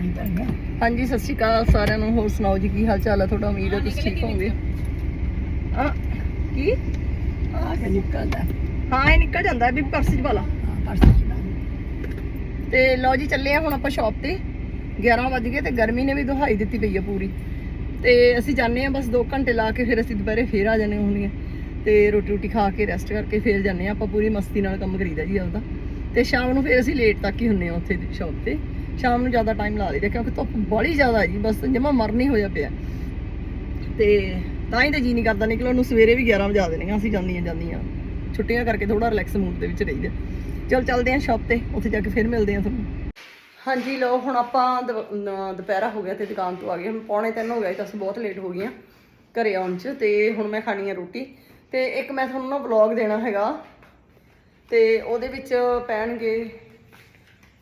ਹਾਂਜੀ ਸਤਿ ਸ਼੍ਰੀ ਅਕਾਲ ਸਾਰਿਆਂ ਨੂੰ। ਹੋਰ ਸੁਣਾਓ ਜੀ ਕੀ ਹਾਲ ਚਾਲ ਹੈ ਤੁਹਾਡਾ ਉਮੀਦ ਹੈ ਤੁਸੀਂ ਠੀਕ ਹੋਵੋਗੇ। ਆ ਕੀ? ਆ ਕੇ ਨਿਕਲਦਾ। ਹਾਂ ਇਹ ਨਿਕਲ ਜਾਂਦਾ ਹੈ ਵੀ ਪਰਸ ਚ ਵਾਲਾ ਤੇ ਲਓ ਜੀ ਚੱਲੇ ਆ ਹੁਣ ਆਪਾਂ ਸ਼ਾਪ ਤੇ। 11 ਵਜ ਗਏ ਤੇ ਗਰਮੀ ਨੇ ਵੀ ਦੁਹਾਈ ਦਿੱਤੀ ਪਈ ਆ ਪੂਰੀ। ਤੇ ਅਸੀਂ ਜਾਂਦੇ ਆ ਬਸ 2 ਘੰਟੇ ਲਾ ਕੇ ਫਿਰ ਅਸੀਂ ਦੁਪਹਿਰੇ ਫੇਰ ਆ ਜਾਂਦੇ ਹੁੰਦੀਆਂ ਤੇ ਰੋਟੀ ਰੋਟੀ ਖਾ ਕੇ ਰੈਸਟ ਕਰਕੇ ਫੇਰ ਜਾਂਦੇ ਆ। ਆਪਾਂ ਪੂਰੀ ਮਸਤੀ ਨਾਲ ਕੰਮ ਕਰੀਦਾ ਜੀ ਆਪਦਾ। ਤੇ ਸ਼ਾਮ ਨੂੰ ਫੇਰ ਅਸੀਂ ਲੇਟ ਤੱਕ ਹੀ ਹੁੰਨੇ ਆ ਉੱਥੇ ਸ਼ਾਪ ਤੇ। ਸ਼ਾਮ ਨੂੰ ਜ਼ਿਆਦਾ ਟਾਈਮ ਲਾ ਲਈਦਾ ਕਿਉਂਕਿ ਧੁੱਪ ਬੜੀ ਜ਼ਿਆਦਾ ਜੀ, ਬਸ ਜਮਾ ਮਰਨੀ ਹੋਇਆ ਪਿਆ। ਤੇ ਤਾਂ ਹੀ ਤਾਂ ਜੀ ਨਹੀਂ ਕਰਦਾ ਨਿਕਲਣ ਨੂੰ ਸਵੇਰੇ ਵੀ 11 ਵਜਾ ਦੇਣੀਆਂ, ਅਸੀਂ ਜਾਂਦੀਆਂ ਜਾਂਦੀਆਂ। ਛੁੱਟੀਆਂ ਕਰਕੇ ਥੋੜਾ ਰਿਲੈਕਸ ਮੂਡ ਦੇ ਵਿੱਚ ਰਹੀਦਾ। ਚਲ ਚੱਲਦੇ ਆਂ ਸ਼ਾਪ ਤੇ, ਉੱਥੇ ਜਾ ਕੇ ਫਿਰ ਮਿਲਦੇ ਆਂ ਤੁਹਾਨੂੰ। ਹਾਂਜੀ ਲੋ ਹੁਣ ਆਪਾਂ ਦੁਪਹਿਰਾ ਹੋ ਗਿਆ ਤੇ ਦੁਕਾਨ ਤੋਂ ਆ ਗਏ। ਹੁਣ ਪੌਣੇ ਤਿੰਨ ਹੋ ਗਏ ਤਾਂ ਅਸੀਂ ਬਹੁਤ ਲੇਟ ਹੋ ਗਈਆਂ ਘਰੇ ਆਉਣ ਚ ਤੇ ਹੁਣ ਮੈਂ ਖਾਣੀ ਆ ਰੋਟੀ। ਤੇ ਇੱਕ ਮੈਂ ਤੁਹਾਨੂੰ ਨਾ ਵਲੌਗ ਦੇਣਾ ਹੈਗਾ ਤੇ ਉਹਦੇ ਵਿੱਚ ਪੈਣਗੇ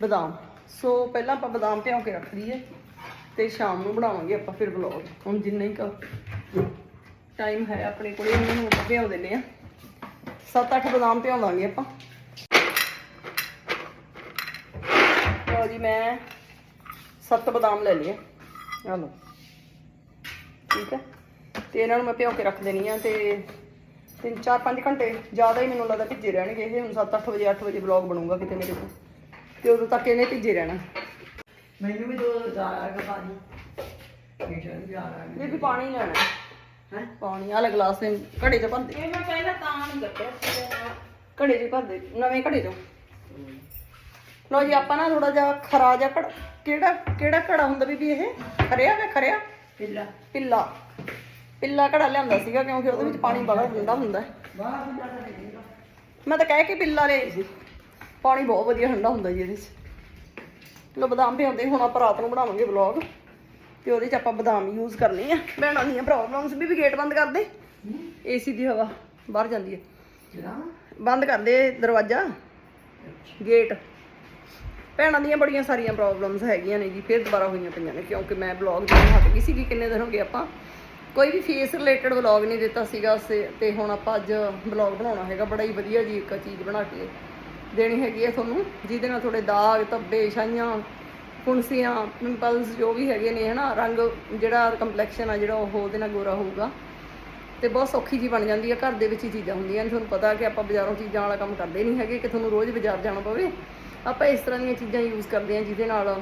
ਬਦਾਮ। ਸੋ ਪਹਿਲਾਂ ਆਪਾਂ ਬਦਾਮ ਭਿਓ ਕੇ ਰੱਖ ਲਈਏ ਤੇ ਸ਼ਾਮ ਨੂੰ ਬਣਾਵਾਂਗੇ ਆਪਾਂ ਫਿਰ ਵਲੌਗ ਹੁਣ ਜਿੰਨਾ ਹੀ ਕ ਟਾਈਮ ਹੈ ਆਪਣੇ ਕੋਲੇ, ਉਹਨਾਂ ਨੂੰ ਆਪਾਂ ਭਿਓ ਦਿੰਨੇ ਆ 7-8 ਬਦਾਮ ਭਿਓਵਾਂਗੇ ਆਪਾਂ। ਲਓ ਜੀ, ਮੈਂ ਸੱਤ ਬਦਾਮ ਲੈ ਲਏ ਆ। ਲਓ। ਠੀਕ ਹੈ? ਤੇ ਇਹਨਾਂ ਨੂੰ ਮੈਂ ਭਿਓ ਕੇ ਰੱਖ ਦੇਣੀ ਆ ਤੇ 3-4-5 ਘੰਟੇ ਜ਼ਿਆਦਾ ਹੀ ਮੈਨੂੰ ਲੱਗਦਾ ਭਿੱਜੇ ਰਹਿਣਗੇ। ਇਹ ਹੁਣ 7-8 ਵਜੇ 8 ਵਜੇ ਵਲੌਗ ਬਣੂਗਾ ਕਿਤੇ ਮੇਰੇ ਕੋਲ ਤੇ ਉਦੋਂ ਤੱਕ ਇਹਨੇ ਭਿੱਜੇ ਰਹਿਣਾ। ਮੈਨੂੰ ਵੀ ਦੋ ਦਾ ਆਗਾ ਪਾਣੀ ਇਹ ਵੀ ਆ ਰਹਾ ਇਹ ਵੀ ਪਾਣੀ ਲੈਣਾ। ਹੈ? ਪਾਣੀ ਵਾਲਾ ਗਲਾਸ ਨੇ ਘੜੇ ਚ ਭਰ ਦੇ। ਇਹ ਮੈਂ ਪਹਿਲਾਂ ਤਾਂ ਨਹੀਂ ਕੱਟਿਆ ਘੜੇ ਚ ਭਰ ਦੇ ਨਵੇਂ ਘੜੇ ਚੋਂ। ਲਓ ਜੀ ਆਪਾਂ ਨਾ ਥੋੜਾ ਜਿਹਾ ਖਰਾ ਜਿਹਾ ਘੜਾ ਕਿਹੜਾ ਕਿਹੜਾ ਘੜਾ ਹੁੰਦਾ ਬੀਬੀ ਇਹ? ਖਰਿਆ ਵੇ ਖਰਿਆ? ਪਿੱਲਾ। ਪਿੱਲਾ। ਪਿੱਲਾ ਘੜਾ ਲਿਆਂਦਾ ਸੀਗਾ ਕਿਉਂਕਿ ਉਹਦੇ ਵਿੱਚ ਪਾਣੀ ਬੜਾ ਹੁੰਦਾ ਹੈ ਬਾਹਰ ਪਿੱਲਾ ਤਾਂ ਨਹੀਂ ਮੈਂ ਤਾਂ ਕਹਿ ਕੇ ਪਿੱਲਾ ਲਈ ਸੀ। ਪਾਣੀ ਬਹੁਤ ਵਧੀਆ ਠੰਡਾ ਹੁੰਦਾ ਜੀ ਇਹਦੇ 'ਚ। ਲੋ ਬਦਾਮ ਭਿਉਂਦੇ ਹੁਣ ਆਪਾਂ ਰਾਤ ਨੂੰ ਬਣਾਵਾਂਗੇ ਵਲੌਗ ਤੇ ਉਹਦੇ 'ਚ ਆਪਾਂ ਬਦਾਮ ਯੂਜ਼ ਕਰਨੇ ਆ। ਭੈਣਾਂ ਦੀਆਂ ਪ੍ਰੋਬਲਮਸ ਵੀ ਵੀ ਗੇਟ ਬੰਦ ਕਰ ਦੇ। ਏਸੀ ਦੀ ਹਵਾ ਬਾਹਰ ਜਾਂਦੀ ਹੈ ਬੰਦ ਕਰ ਦੇ ਦਰਵਾਜ਼ਾ। ਗੇਟ ਭੈਣਾਂ ਦੀਆਂ ਬੜੀਆਂ ਸਾਰੀਆਂ ਪ੍ਰੋਬਲਮਸ ਹੈਗੀਆਂ ਨੇ ਜੀ ਫਿਰ ਦੁਬਾਰਾ ਹੋਈਆਂ ਪਈਆਂ ਨੇ ਕਿਉਂਕਿ ਮੈਂ ਵਲੌਗ ਦੇਣ ਹਟ ਗਈ ਸੀ ਕਿੰਨੇ ਦਿਨ ਹੋ ਗਏ ਆਪਾਂ। ਕੋਈ ਵੀ ਫੇਸ ਰਿਲੇਟਡ ਵਲੌਗ ਨਹੀਂ ਦਿੱਤਾ ਸੀਗਾ ਤੇ ਹੁਣ ਆਪਾਂ ਅੱਜ ਵਲੌਗ ਬਣਾਉਣਾ ਹੈਗਾ ਬੜਾ ਹੀ ਵਧੀਆ ਜੀ ਇੱਕ ਚੀਜ਼ ਬਣਾ ਕੇ। ਦੇਣੀ ਹੈਗੀ ਹੈ ਤੁਹਾਨੂੰ, ਜਿਹਦੇ ਨਾਲ ਤੁਹਾਡੇ ਦਾਗ, ਧੱਬੇ, ਛਾਈਆਂ ਫੁੰਸੀਆਂ ਪਿੰਪਲਸ ਜੋ ਵੀ ਹੈਗੇ ਨੇ, ਹਨਾ, ਰੰਗ ਜਿਹੜਾ ਕੰਪਲੈਕਸ਼ਨ ਆ ਜਿਹੜਾ ਉਹ ਉਹਦੇ ਨਾਲ ਗੋਰਾ ਹੋਊਗਾ। ਤੇ ਬਹੁਤ ਸੌਖੀ ਜੀ ਬਣ ਜਾਂਦੀ ਆ ਘਰ ਦੇ ਵਿੱਚ ਹੀ ਚੀਜ਼ਾਂ ਹੁੰਦੀਆਂ ਨੇ, ਤੁਹਾਨੂੰ ਪਤਾ ਕਿ ਆਪਾਂ ਬਾਜ਼ਾਰੋਂ ਚੀਜ਼ਾਂ ਵਾਲਾ ਕੰਮ ਕਰਦੇ ਨਹੀਂ ਹੈਗੇ, ਕਿ ਤੁਹਾਨੂੰ ਰੋਜ਼ ਬਾਜ਼ਾਰ ਜਾਣਾ ਪਵੇ। ਆਪਾਂ ਇਸ ਤਰ੍ਹਾਂ ਦੀਆਂ ਚੀਜ਼ਾਂ ਯੂਜ਼ ਕਰਦੇ ਹਾਂ, ਜਿਹਦੇ ਨਾਲ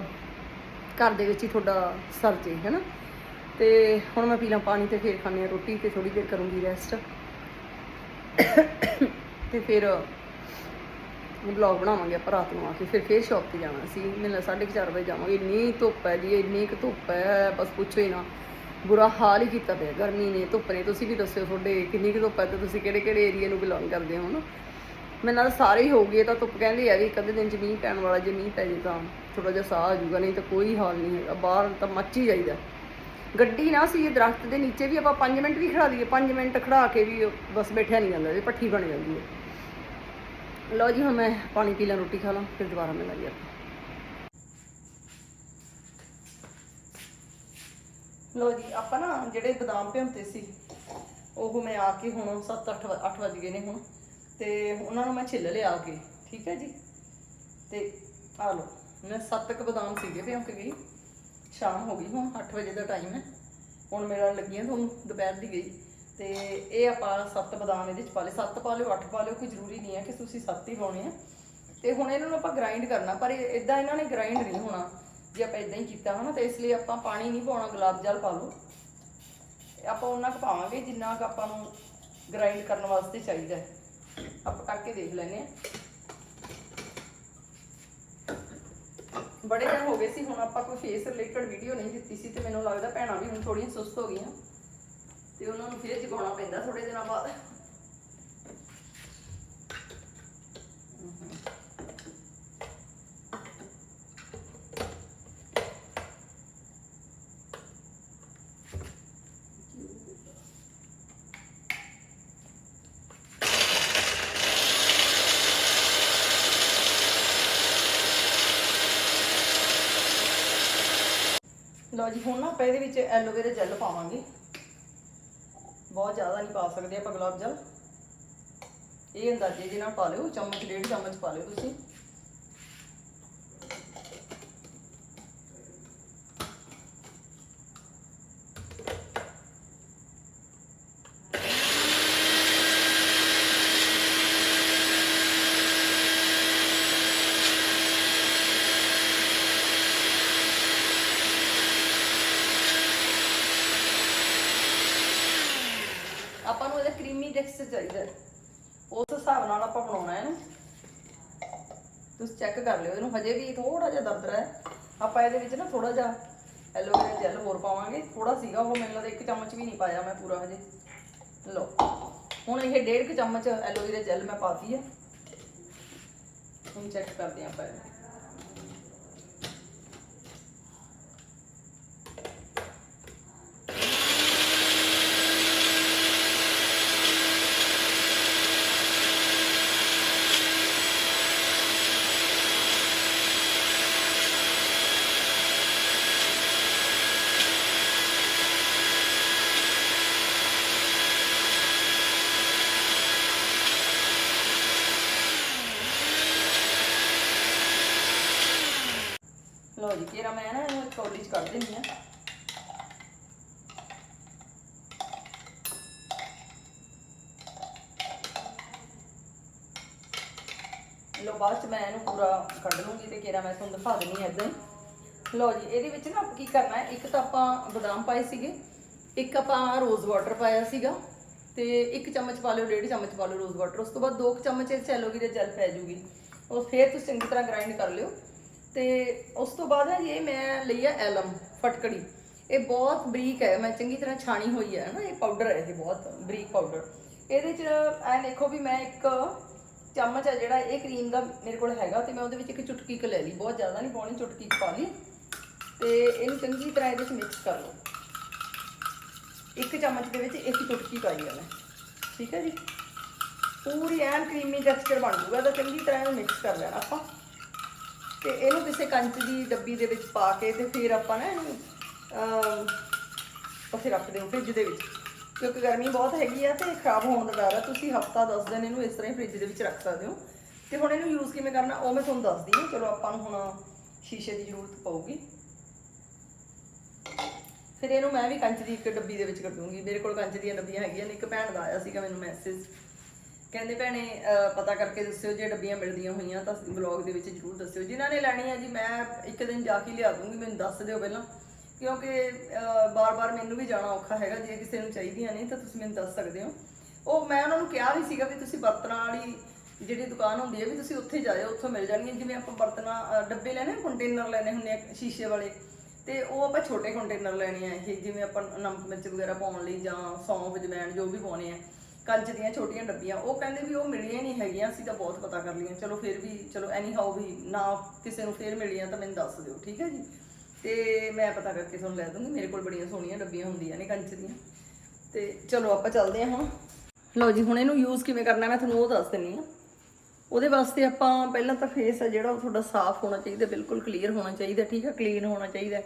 ਘਰ ਦੇ ਵਿੱਚ ਹੀ ਤੁਹਾਡਾ ਸਰ ਜੇ, ਹੈਨਾ। ਤੇ ਹੁਣ ਮੈਂ ਪੀ ਲਾਂ ਪਾਣੀ ਤੇ ਫਿਰ ਖਾਣੀ ਆ ਰੋਟੀ ਤੇ ਥੋੜੀ ਦੇਰ ਕਰੂੰਗੀ ਰੈਸਟ ਤੇ ਫਿਰ ਵਲੌਗ ਬਣਾਵਾਂਗੇ ਆਪਾਂ ਰਾਤ ਨੂੰ ਆ ਕੇ, ਫਿਰ ਫੇਰ ਸ਼ਾਪ ਤੇ ਜਾਣਾ ਸੀ। ਮੈਨੂੰ 4:30 ਵਜੇ ਜਾਵਾਂਗੇ। ਇੰਨੀ ਧੁੱਪ ਹੈ ਜੀ, ਇੰਨੀ ਕੁ ਧੁੱਪ ਹੈ, ਬਸ ਪੁੱਛੋ ਹੀ ਨਾ। ਬੁਰਾ ਹਾਲ ਹੀ ਕੀਤਾ ਪਿਆ, ਗਰਮੀ ਨੇ, ਧੁੱਪ ਨੇ। ਤੁਸੀਂ ਵੀ ਦੱਸਿਓ ਤੁਹਾਡੇ, ਕਿੰਨੀ ਕੁ ਧੁੱਪ ਹੈ ਤੇ ਤੁਸੀਂ ਕਿਹੜੇ ਕਿਹੜੇ ਏਰੀਆ ਨੂੰ ਬਿਲੋਂਗ ਕਰਦੇ ਹੋ ਨਾ ਮੈਨੂੰ ਨਾਲ ਸਾਰੇ ਹੀ ਹੋ ਗਏ, ਤਾਂ ਧੁੱਪ ਕਹਿੰਦੇ ਆ ਵੀ ਇੱਕ ਅੱਧੇ ਦਿਨ ਚ ਮੀਂਹ ਪੈਣ ਵਾਲਾ, ਜੇ ਮੀਂਹ ਪੈ ਜੇ ਤਾਂ ਥੋੜਾ ਜਿਹਾ ਸਾਹ ਆ ਜਾਊਗਾ, ਨਹੀਂ ਤਾਂ ਕੋਈ ਹਾਲ ਨਹੀਂ ਹੈਗਾ। ਬਾਹਰ ਤਾਂ ਮੱਚ ਹੀ ਜਾਈਦਾ। ਗੱਡੀ ਨਾ ਸੀ, ਇਹ ਦਰਖਤ ਦੇ ਨੀਚੇ ਵੀ ਆਪਾਂ 5 ਮਿੰਟ ਵੀ ਖੜਾ ਦਈਏ। 5 ਮਿੰਟ ਖੜਾ ਕੇ ਵੀ ਬਸ ਬੈਠਿਆ ਨਹੀਂ ਜਾਂਦਾ, ਜੇ ਪੱਠੀ ਬਣ ਜਾਂਦੀ ਹੈ। ਲਓ ਜੀ, ਹੁਣ ਮੈਂ ਪਾਣੀ ਪੀ ਲਾਂ, ਰੋਟੀ ਖਾ ਲਾਂ, ਫਿਰ ਦੁਬਾਰਾ ਮਿਲਾਂਗੇ ਆਪਾਂ। ਲਓ ਜੀ, ਆਪਾਂ ਨਾ ਜਿਹੜੇ ਬਦਾਮ ਭਿਉਂਤੇ ਸੀ, ਉਹ ਮੈਂ ਆ ਕੇ ਹੁਣ 7 8 8 ਵਜ ਗਏ ਨੇ ਹੁਣ। ਤੇ ਉਹਨਾਂ ਨੂੰ ਮੈਂ ਛਿੱਲ ਲਿਆ ਆ ਕੇ, ਠੀਕ ਹੈ ਜੀ? ਤੇ ਆ ਲਓ, ਮੈਂ ਸੱਤ ਕੁ ਬਦਾਮ ਸੀਗੇ ਭਿਉਂ ਕੇ ਗਈ ਸ਼ਾਮ ਹੋ ਗਈ ਹੁਣ 8 ਵਜੇ ਦਾ ਟਾਈਮ ਹੈ। ਹੁਣ ਮੇਰਾ ਲੱਗੀਆਂ ਤੁਹਾਨੂੰ, ਦੁਪਹਿਰ ਦੀ ਗਈ। ਤੇ ਇਹ ਆਪਾਂ ਸੱਤ ਬਦਾਮ ਇਹਦੇ ਚ ਪਾ ਲਏ। ਸੱਤ ਪਾ ਲਿਓ, ਅੱਠ ਪਾ ਲਿਓ, ਕੋਈ ਜ਼ਰੂਰੀ ਨਹੀਂ ਹੈ ਕਿ ਤੁਸੀਂ ਸੱਤ ਹੀ ਪਾਉਣੇ ਆ। ਤੇ ਹੁਣ ਇਹਨਾਂ ਨੂੰ ਆਪਾਂ ਗ੍ਰਾਈਂਡ ਕਰਨਾ, ਪਰ ਇਦਾਂ ਇਹਨਾਂ ਨੇ ਗ੍ਰਾਈਂਡ ਨਹੀਂ ਹੋਣਾ, ਜੇ ਆਪਾਂ ਇਦਾਂ ਹੀ ਕੀਤਾ ਹਨਾ, ਤੇ ਇਸ ਲਈ ਆਪਾਂ ਪਾਣੀ ਨਹੀਂ ਪਾਉਣਾ, ਗੁਲਾਬ ਜਲ ਪਾ ਲਓ। ਆਪਾਂ ਉਹਨਾਂ ਕੁ ਪਾਵਾਂਗੇ ਜਿੰਨਾ ਕੁ ਆਪਾਂ ਨੂੰ ਗ੍ਰਾਈਂਡ ਕਰਨ ਵਾਸਤੇ ਚਾਹੀਦਾ ਹੈ। ਆਪਾਂ ਕਰਕੇ ਦੇਖ ਲੈਨੇ ਆ ਬੜੇ ਦਿਨ ਹੋ ਗਏ ਸੀ, ਹੁਣ ਆਪਾਂ ਕੋਈ ਫੇਸ ਰਿਲੇਟਡ ਵੀਡੀਓ ਨਹੀਂ ਦਿੱਤੀ ਸੀ, ਤੇ ਮੈਨੂੰ ਲੱਗਦਾ ਭੈਣਾਂ ਵੀ ਹੁਣ ਥੋੜੀਆਂ ਸੁਸਤ ਹੋ ਗਈਆਂ। ਤੇ ਉਹਨਾਂ ਨੂੰ ਫੇਰ ਜਗਾਉਣਾ ਪੈਂਦਾ ਥੋੜੇ ਦਿਨਾਂ ਬਾਅਦ ਲਓ ਜੀ, ਹੁਣ ਨਾ ਆਪਾਂ ਇਹਦੇ ਵਿੱਚ ਐਲੋਵੇਰਾ ਜੈਲ ਪਾਵਾਂਗੇ। ਬਹੁਤ ਜ਼ਿਆਦਾ ਨਹੀਂ ਪਾ ਸਕਦੇ ਆਪਾਂ ਗੁਲਾਬ ਜਲ। ਇਹ ਅੰਦਾਜ਼ੇ ਦੇ ਨਾਲ ਪਾ ਲਿਓ, ਚਮਚ, ਡੇਢ ਚਮਚ ਪਾ ਲਿਓ ਤੁਸੀਂ ਆਪਾਂ ਨੂੰ ਇਹਦਾ ਕਰੀਮੀ ਚਾਹੀਦਾ ਹੈ। ਉਸ ਹਿਸਾਬ ਨਾਲ ਆਪਾਂ ਬਣਾਉਣਾ ਇਹਨੂੰ। ਤੁਸੀਂ ਚੈੱਕ ਕਰ ਲਿਓ, ਇਹਨੂੰ ਹਜੇ ਵੀ ਥੋੜਾ ਜਿਹਾ ਦਰਦਰਾ ਹੈ। ਆਪਾਂ ਇਹਦੇ ਵਿੱਚ ਨਾ ਥੋੜਾ ਜਿਹਾ ਐਲੋਵੇਰਾ ਜੈਲ ਹੋਰ ਪਾਵਾਂਗੇ। ਥੋੜਾ ਸੀਗਾ ਉਹ, ਮੈਨੂੰ ਲੱਗਦਾ ਇੱਕ ਚਮਚ ਵੀ ਨਹੀਂ ਪਾਇਆ ਮੈਂ ਪੂਰਾ ਹਜੇ। ਲਓ, ਹੁਣ ਇਹ ਡੇਢ ਕੁ ਚਮਚ ਐਲੋਵੇਰਾ ਜੈਲ ਮੈਂ ਪਾਤੀ ਹੈ। ਹੁਣ ਚੈੱਕ ਕਰਦੇ ਹਾਂ ਆਪਾਂ ਇਹਨੂੰ ਲਓ ਜੀ ਤੇਰਾ ਮੈਂ ਨਾ ਇਹਨੂੰ ਇੱਕ ਕੌਲੀ ਚ ਕੱਢ ਦਿੰਦੀ ਆ ਲਓ, ਬਾਅਦ ਚ ਮੈਂ ਇਹਨੂੰ ਪੂਰਾ ਕੱਢ ਲੂੰਗੀ ਤੇ ਕੇਰਾ ਮੈਂ ਤੁਹਾਨੂੰ ਦਿਖਾ ਦਿੰਨੀ ਆ ਇਦਾਂ ਲਓ ਜੀ, ਇਹਦੇ ਵਿੱਚ ਨਾ ਆਪਾਂ ਕੀ ਕਰਨਾ ਹੈ, ਇੱਕ ਤਾਂ ਆਪਾਂ ਬਦਾਮ ਪਾਏ ਸੀਗੇ, ਇੱਕ ਆਪਾਂ ਰੋਜ਼ ਵਾਟਰ ਪਾਇਆ ਸੀਗਾ ਤੇ ਇੱਕ ਚਮਚ ਪਾ ਲਓ, ਡੇਢ ਚਮਚ ਪਾ ਲਓ ਰੋਜ਼ ਵਾਟਰ ਉਸ ਤੋਂ ਬਾਅਦ ਦੋ ਚਮਚ ਇਹ ਚੈਲੋਗੀ ਦੇ ਜੈਲ ਪੈ ਜੂਗੀ। ਉਹ ਫੇਰ ਤੁਸੀਂ ਚੰਗੀ ਤਰ੍ਹਾਂ ਗ੍ਰਾਈਂਡ ਕਰ ਲਿਓ। ਤੇ ਉਸ ਤੋਂ ਬਾਅਦ ਹੈ ਇਹ ਮੈਂ ਲਈ ਆ ਐਲਮ ਫਟਕੜੀ। ਇਹ ਬਹੁਤ ਬਰੀਕ ਹੈ, ਮੈਂ ਚੰਗੀ ਤਰ੍ਹਾਂ ਛਾਣੀ ਹੋਈ ਹੈ ਨਾ, ਇਹ ਪਾਊਡਰ ਹੈ ਇਹ ਬਹੁਤ ਬਰੀਕ ਪਾਊਡਰ ਇਹਦੇ ਚ ਐ ਦੇਖੋ ਵੀ ਮੈਂ ਇੱਕ ਚਮਚ ਹੈ ਜਿਹੜਾ ਇਹ ਕਰੀਮ ਦਾ ਮੇਰੇ ਕੋਲ ਹੈਗਾ ਤੇ ਮੈਂ ਉਹਦੇ ਵਿੱਚ ਇੱਕ ਚੁਟਕੀ ਕ ਲੈ ਲਈ। ਬਹੁਤ ਜ਼ਿਆਦਾ ਨਹੀਂ ਪਾਉਣੀ ਚੁਟਕੀ ਕੁ ਪਾ ਲਈ। ਤੇ ਇਹਨੂੰ ਚੰਗੀ ਤਰ੍ਹਾਂ ਇਹਦੇ ਵਿੱਚ ਮਿਕਸ ਕਰ ਲਓ। ਇੱਕ ਚਮਚ ਦੇ ਵਿੱਚ ਇੱਕ ਚੁਟਕੀ ਪਾਈ ਆ ਮੈਂ। ਠੀਕ ਹੈ ਜੀ? ਪੂਰੀ ਐਨ ਕਰੀਮੀ ਟੈਕਸਚਰ ਬਣ ਜੂਗਾ ਤਾਂ ਚੰਗੀ ਤਰ੍ਹਾਂ ਇਹਨੂੰ ਮਿਕਸ ਕਰ ਲੈਣਾ ਆਪਾਂ। ਤੇ ਇਹਨੂੰ ਕਿਸੇ ਕੰਚ ਦੀ ਡੱਬੀ ਦੇ ਵਿੱਚ ਪਾ ਕੇ ਤੇ ਫਿਰ ਆਪਾਂ ਨਾ ਇਹਨੂੰ ਅਮ, ਉੱਥੇ ਰੱਖ ਦਿਓ ਫ੍ਰਿਜ ਦੇ ਵਿੱਚ। ਕਿਉਂਕਿ ਗਰਮੀ ਬਹੁਤ ਹੈਗੀ ਆ ਤੇ ਖਰਾਬ ਹੋਣ ਦਾ ਡਰ ਆ। ਤੁਸੀਂ ਹਫਤਾ 10 ਦਿਨ ਇਹਨੂੰ ਇਸ ਤਰ੍ਹਾਂ ਹੀ ਫ੍ਰਿਜ ਦੇ ਵਿੱਚ ਰੱਖ ਸਕਦੇ ਹੋ। ਤੇ ਹੁਣ ਇਹਨੂੰ ਯੂਜ਼ ਕਿਵੇਂ ਕਰਨਾ, ਉਹ ਮੈਂ ਤੁਹਾਨੂੰ ਦੱਸਦੀ ਹਾਂ। ਚਲੋ ਆਪਾਂ ਨੂੰ ਹੁਣ ਸ਼ੀਸ਼ੇ ਦੀ ਜ਼ਰੂਰਤ ਪਊਗੀ। ਫਿਰ ਇਹਨੂੰ ਮੈਂ ਵੀ ਕੰਚ ਦੀ ਇੱਕ ਡੱਬੀ ਦੇ ਵਿੱਚ ਕੱਢੂੰਗੀ। ਮੇਰੇ ਕੋਲ ਕੰਚ ਦੀਆਂ ਡੱਬੀਆਂ ਹੈਗੀਆਂ ਨੇ। ਇੱਕ ਭੈਣ ਦਾ ਆਇਆ ਸੀਗਾ ਮੈਨੂੰ ਮੈਸੇਜ ਕਹਿੰਦੇ ਭੈਣੇ ਪਤਾ ਕਰਕੇ ਦੱਸਿਓ ਜੇ ਡੱਬੀਆਂ ਮਿਲਦੀਆਂ ਹੋਈਆਂ ਤਾਂ ਬਲੌਗ ਦੇ ਵਿੱਚ ਜਰੂਰ ਦੱਸਿਓ। ਜਿਨ੍ਹਾਂ ਨੇ ਲੈਣੀ ਹੈ ਜੀ, ਮੈਂ ਇੱਕ ਦਿਨ ਜਾ ਕੇ ਲਿਆ ਦੂੰਗੀ। ਮੈਨੂੰ ਦੱਸ ਦਿਓ ਪਹਿਲਾਂ। ਕਿਉਂਕਿ ਬਾਰ-ਬਾਰ ਮੈਨੂੰ ਵੀ ਜਾਣਾ ਔਖਾ ਹੈਗਾ, ਜੇ ਕਿਸੇ ਨੂੰ ਚਾਹੀਦੀਆਂ ਨੇ, ਤਾਂ ਤੁਸੀਂ ਮੈਨੂੰ ਦੱਸ ਸਕਦੇ ਹੋ। ਉਹ ਮੈਂ ਉਹਨਾਂ ਨੂੰ ਕਿਹਾ ਵੀ ਸੀਗਾ ਵੀ ਤੁਸੀਂ ਬਰਤਨਾਂ ਵਾਲੀ ਜਿਹੜੀ ਦੁਕਾਨ ਹੁੰਦੀ ਹੈ ਵੀ ਤੁਸੀਂ ਉੱਥੇ ਜਾਇਓ, ਉੱਥੋਂ ਮਿਲ ਜਾਣਗੀਆਂ। ਜਿਵੇਂ ਆਪਾਂ ਬਰਤਨਾਂ ਡੱਬੇ ਲੈਣੇ ਕੰਟੇਨਰ ਲੈਣੇ ਹੁੰਦੇ ਆ, ਸ਼ੀਸ਼ੇ ਵਾਲੇ। ਤੇ ਉਹ ਆਪਾਂ ਛੋਟੇ ਕੰਟੇਨਰ ਲੈਣੇ ਆ ਇਹ, ਜਿਵੇਂ ਆਪਾਂ ਨਮਕ ਮਿਰਚ ਵਗੈਰਾ ਪਾਉਣ ਲਈ ਜਾਂ ਸੌਂਫ ਜਮੈਣ ਜੋ ਵੀ ਪਾਉਣੇ ਆ। ਕੰਚ ਦੀਆਂ ਛੋਟੀਆਂ ਡੱਬੀਆਂ, ਉਹ ਕਹਿੰਦੇ ਵੀ ਉਹ ਮਿਲੀਆਂ ਨਹੀਂ ਹੈਗੀਆਂ, ਅਸੀਂ ਤਾਂ ਬਹੁਤ ਪਤਾ ਕਰ ਲਈਆਂ। ਚਲੋ ਫਿਰ ਵੀ, ਚਲੋ ਐਨੀ ਹਾਊ ਵੀ ਨਾ ਕਿਸੇ ਨੂੰ ਫਿਰ ਮਿਲੀਆਂ ਤਾਂ ਮੈਨੂੰ ਦੱਸ ਦਿਓ, ਠੀਕ ਹੈ ਜੀ? ਤੇ ਮੈਂ ਪਤਾ ਕਰਕੇ ਤੁਹਾਨੂੰ ਲੈ ਦੂੰਗੀ ਮੇਰੇ ਕੋਲ ਬੜੀਆਂ ਸੋਹਣੀਆਂ ਡੱਬੀਆਂ ਹੁੰਦੀਆਂ ਨੇ ਕੰਚ ਦੀਆਂ। ਤੇ ਚਲੋ ਆਪਾਂ ਚੱਲਦੇ ਹਾਂ ਹੁਣ। ਲਓ ਜੀ, ਹੁਣ ਇਹਨੂੰ ਯੂਜ਼ ਕਿਵੇਂ ਕਰਨਾ, ਮੈਂ ਤੁਹਾਨੂੰ ਉਹ ਦੱਸ ਦਿੰਨੀ ਆ। ਉਹਦੇ ਵਾਸਤੇ ਆਪਾਂ ਪਹਿਲਾਂ ਤਾਂ ਫੇਸ ਹੈ ਜਿਹੜਾ, ਉਹ ਤੁਹਾਡਾ ਸਾਫ਼ ਹੋਣਾ ਚਾਹੀਦਾ, ਬਿਲਕੁਲ ਕਲੀਅਰ ਹੋਣਾ ਚਾਹੀਦਾ, ਠੀਕ ਹੈ ਕਲੀਨ ਹੋਣਾ ਚਾਹੀਦਾ।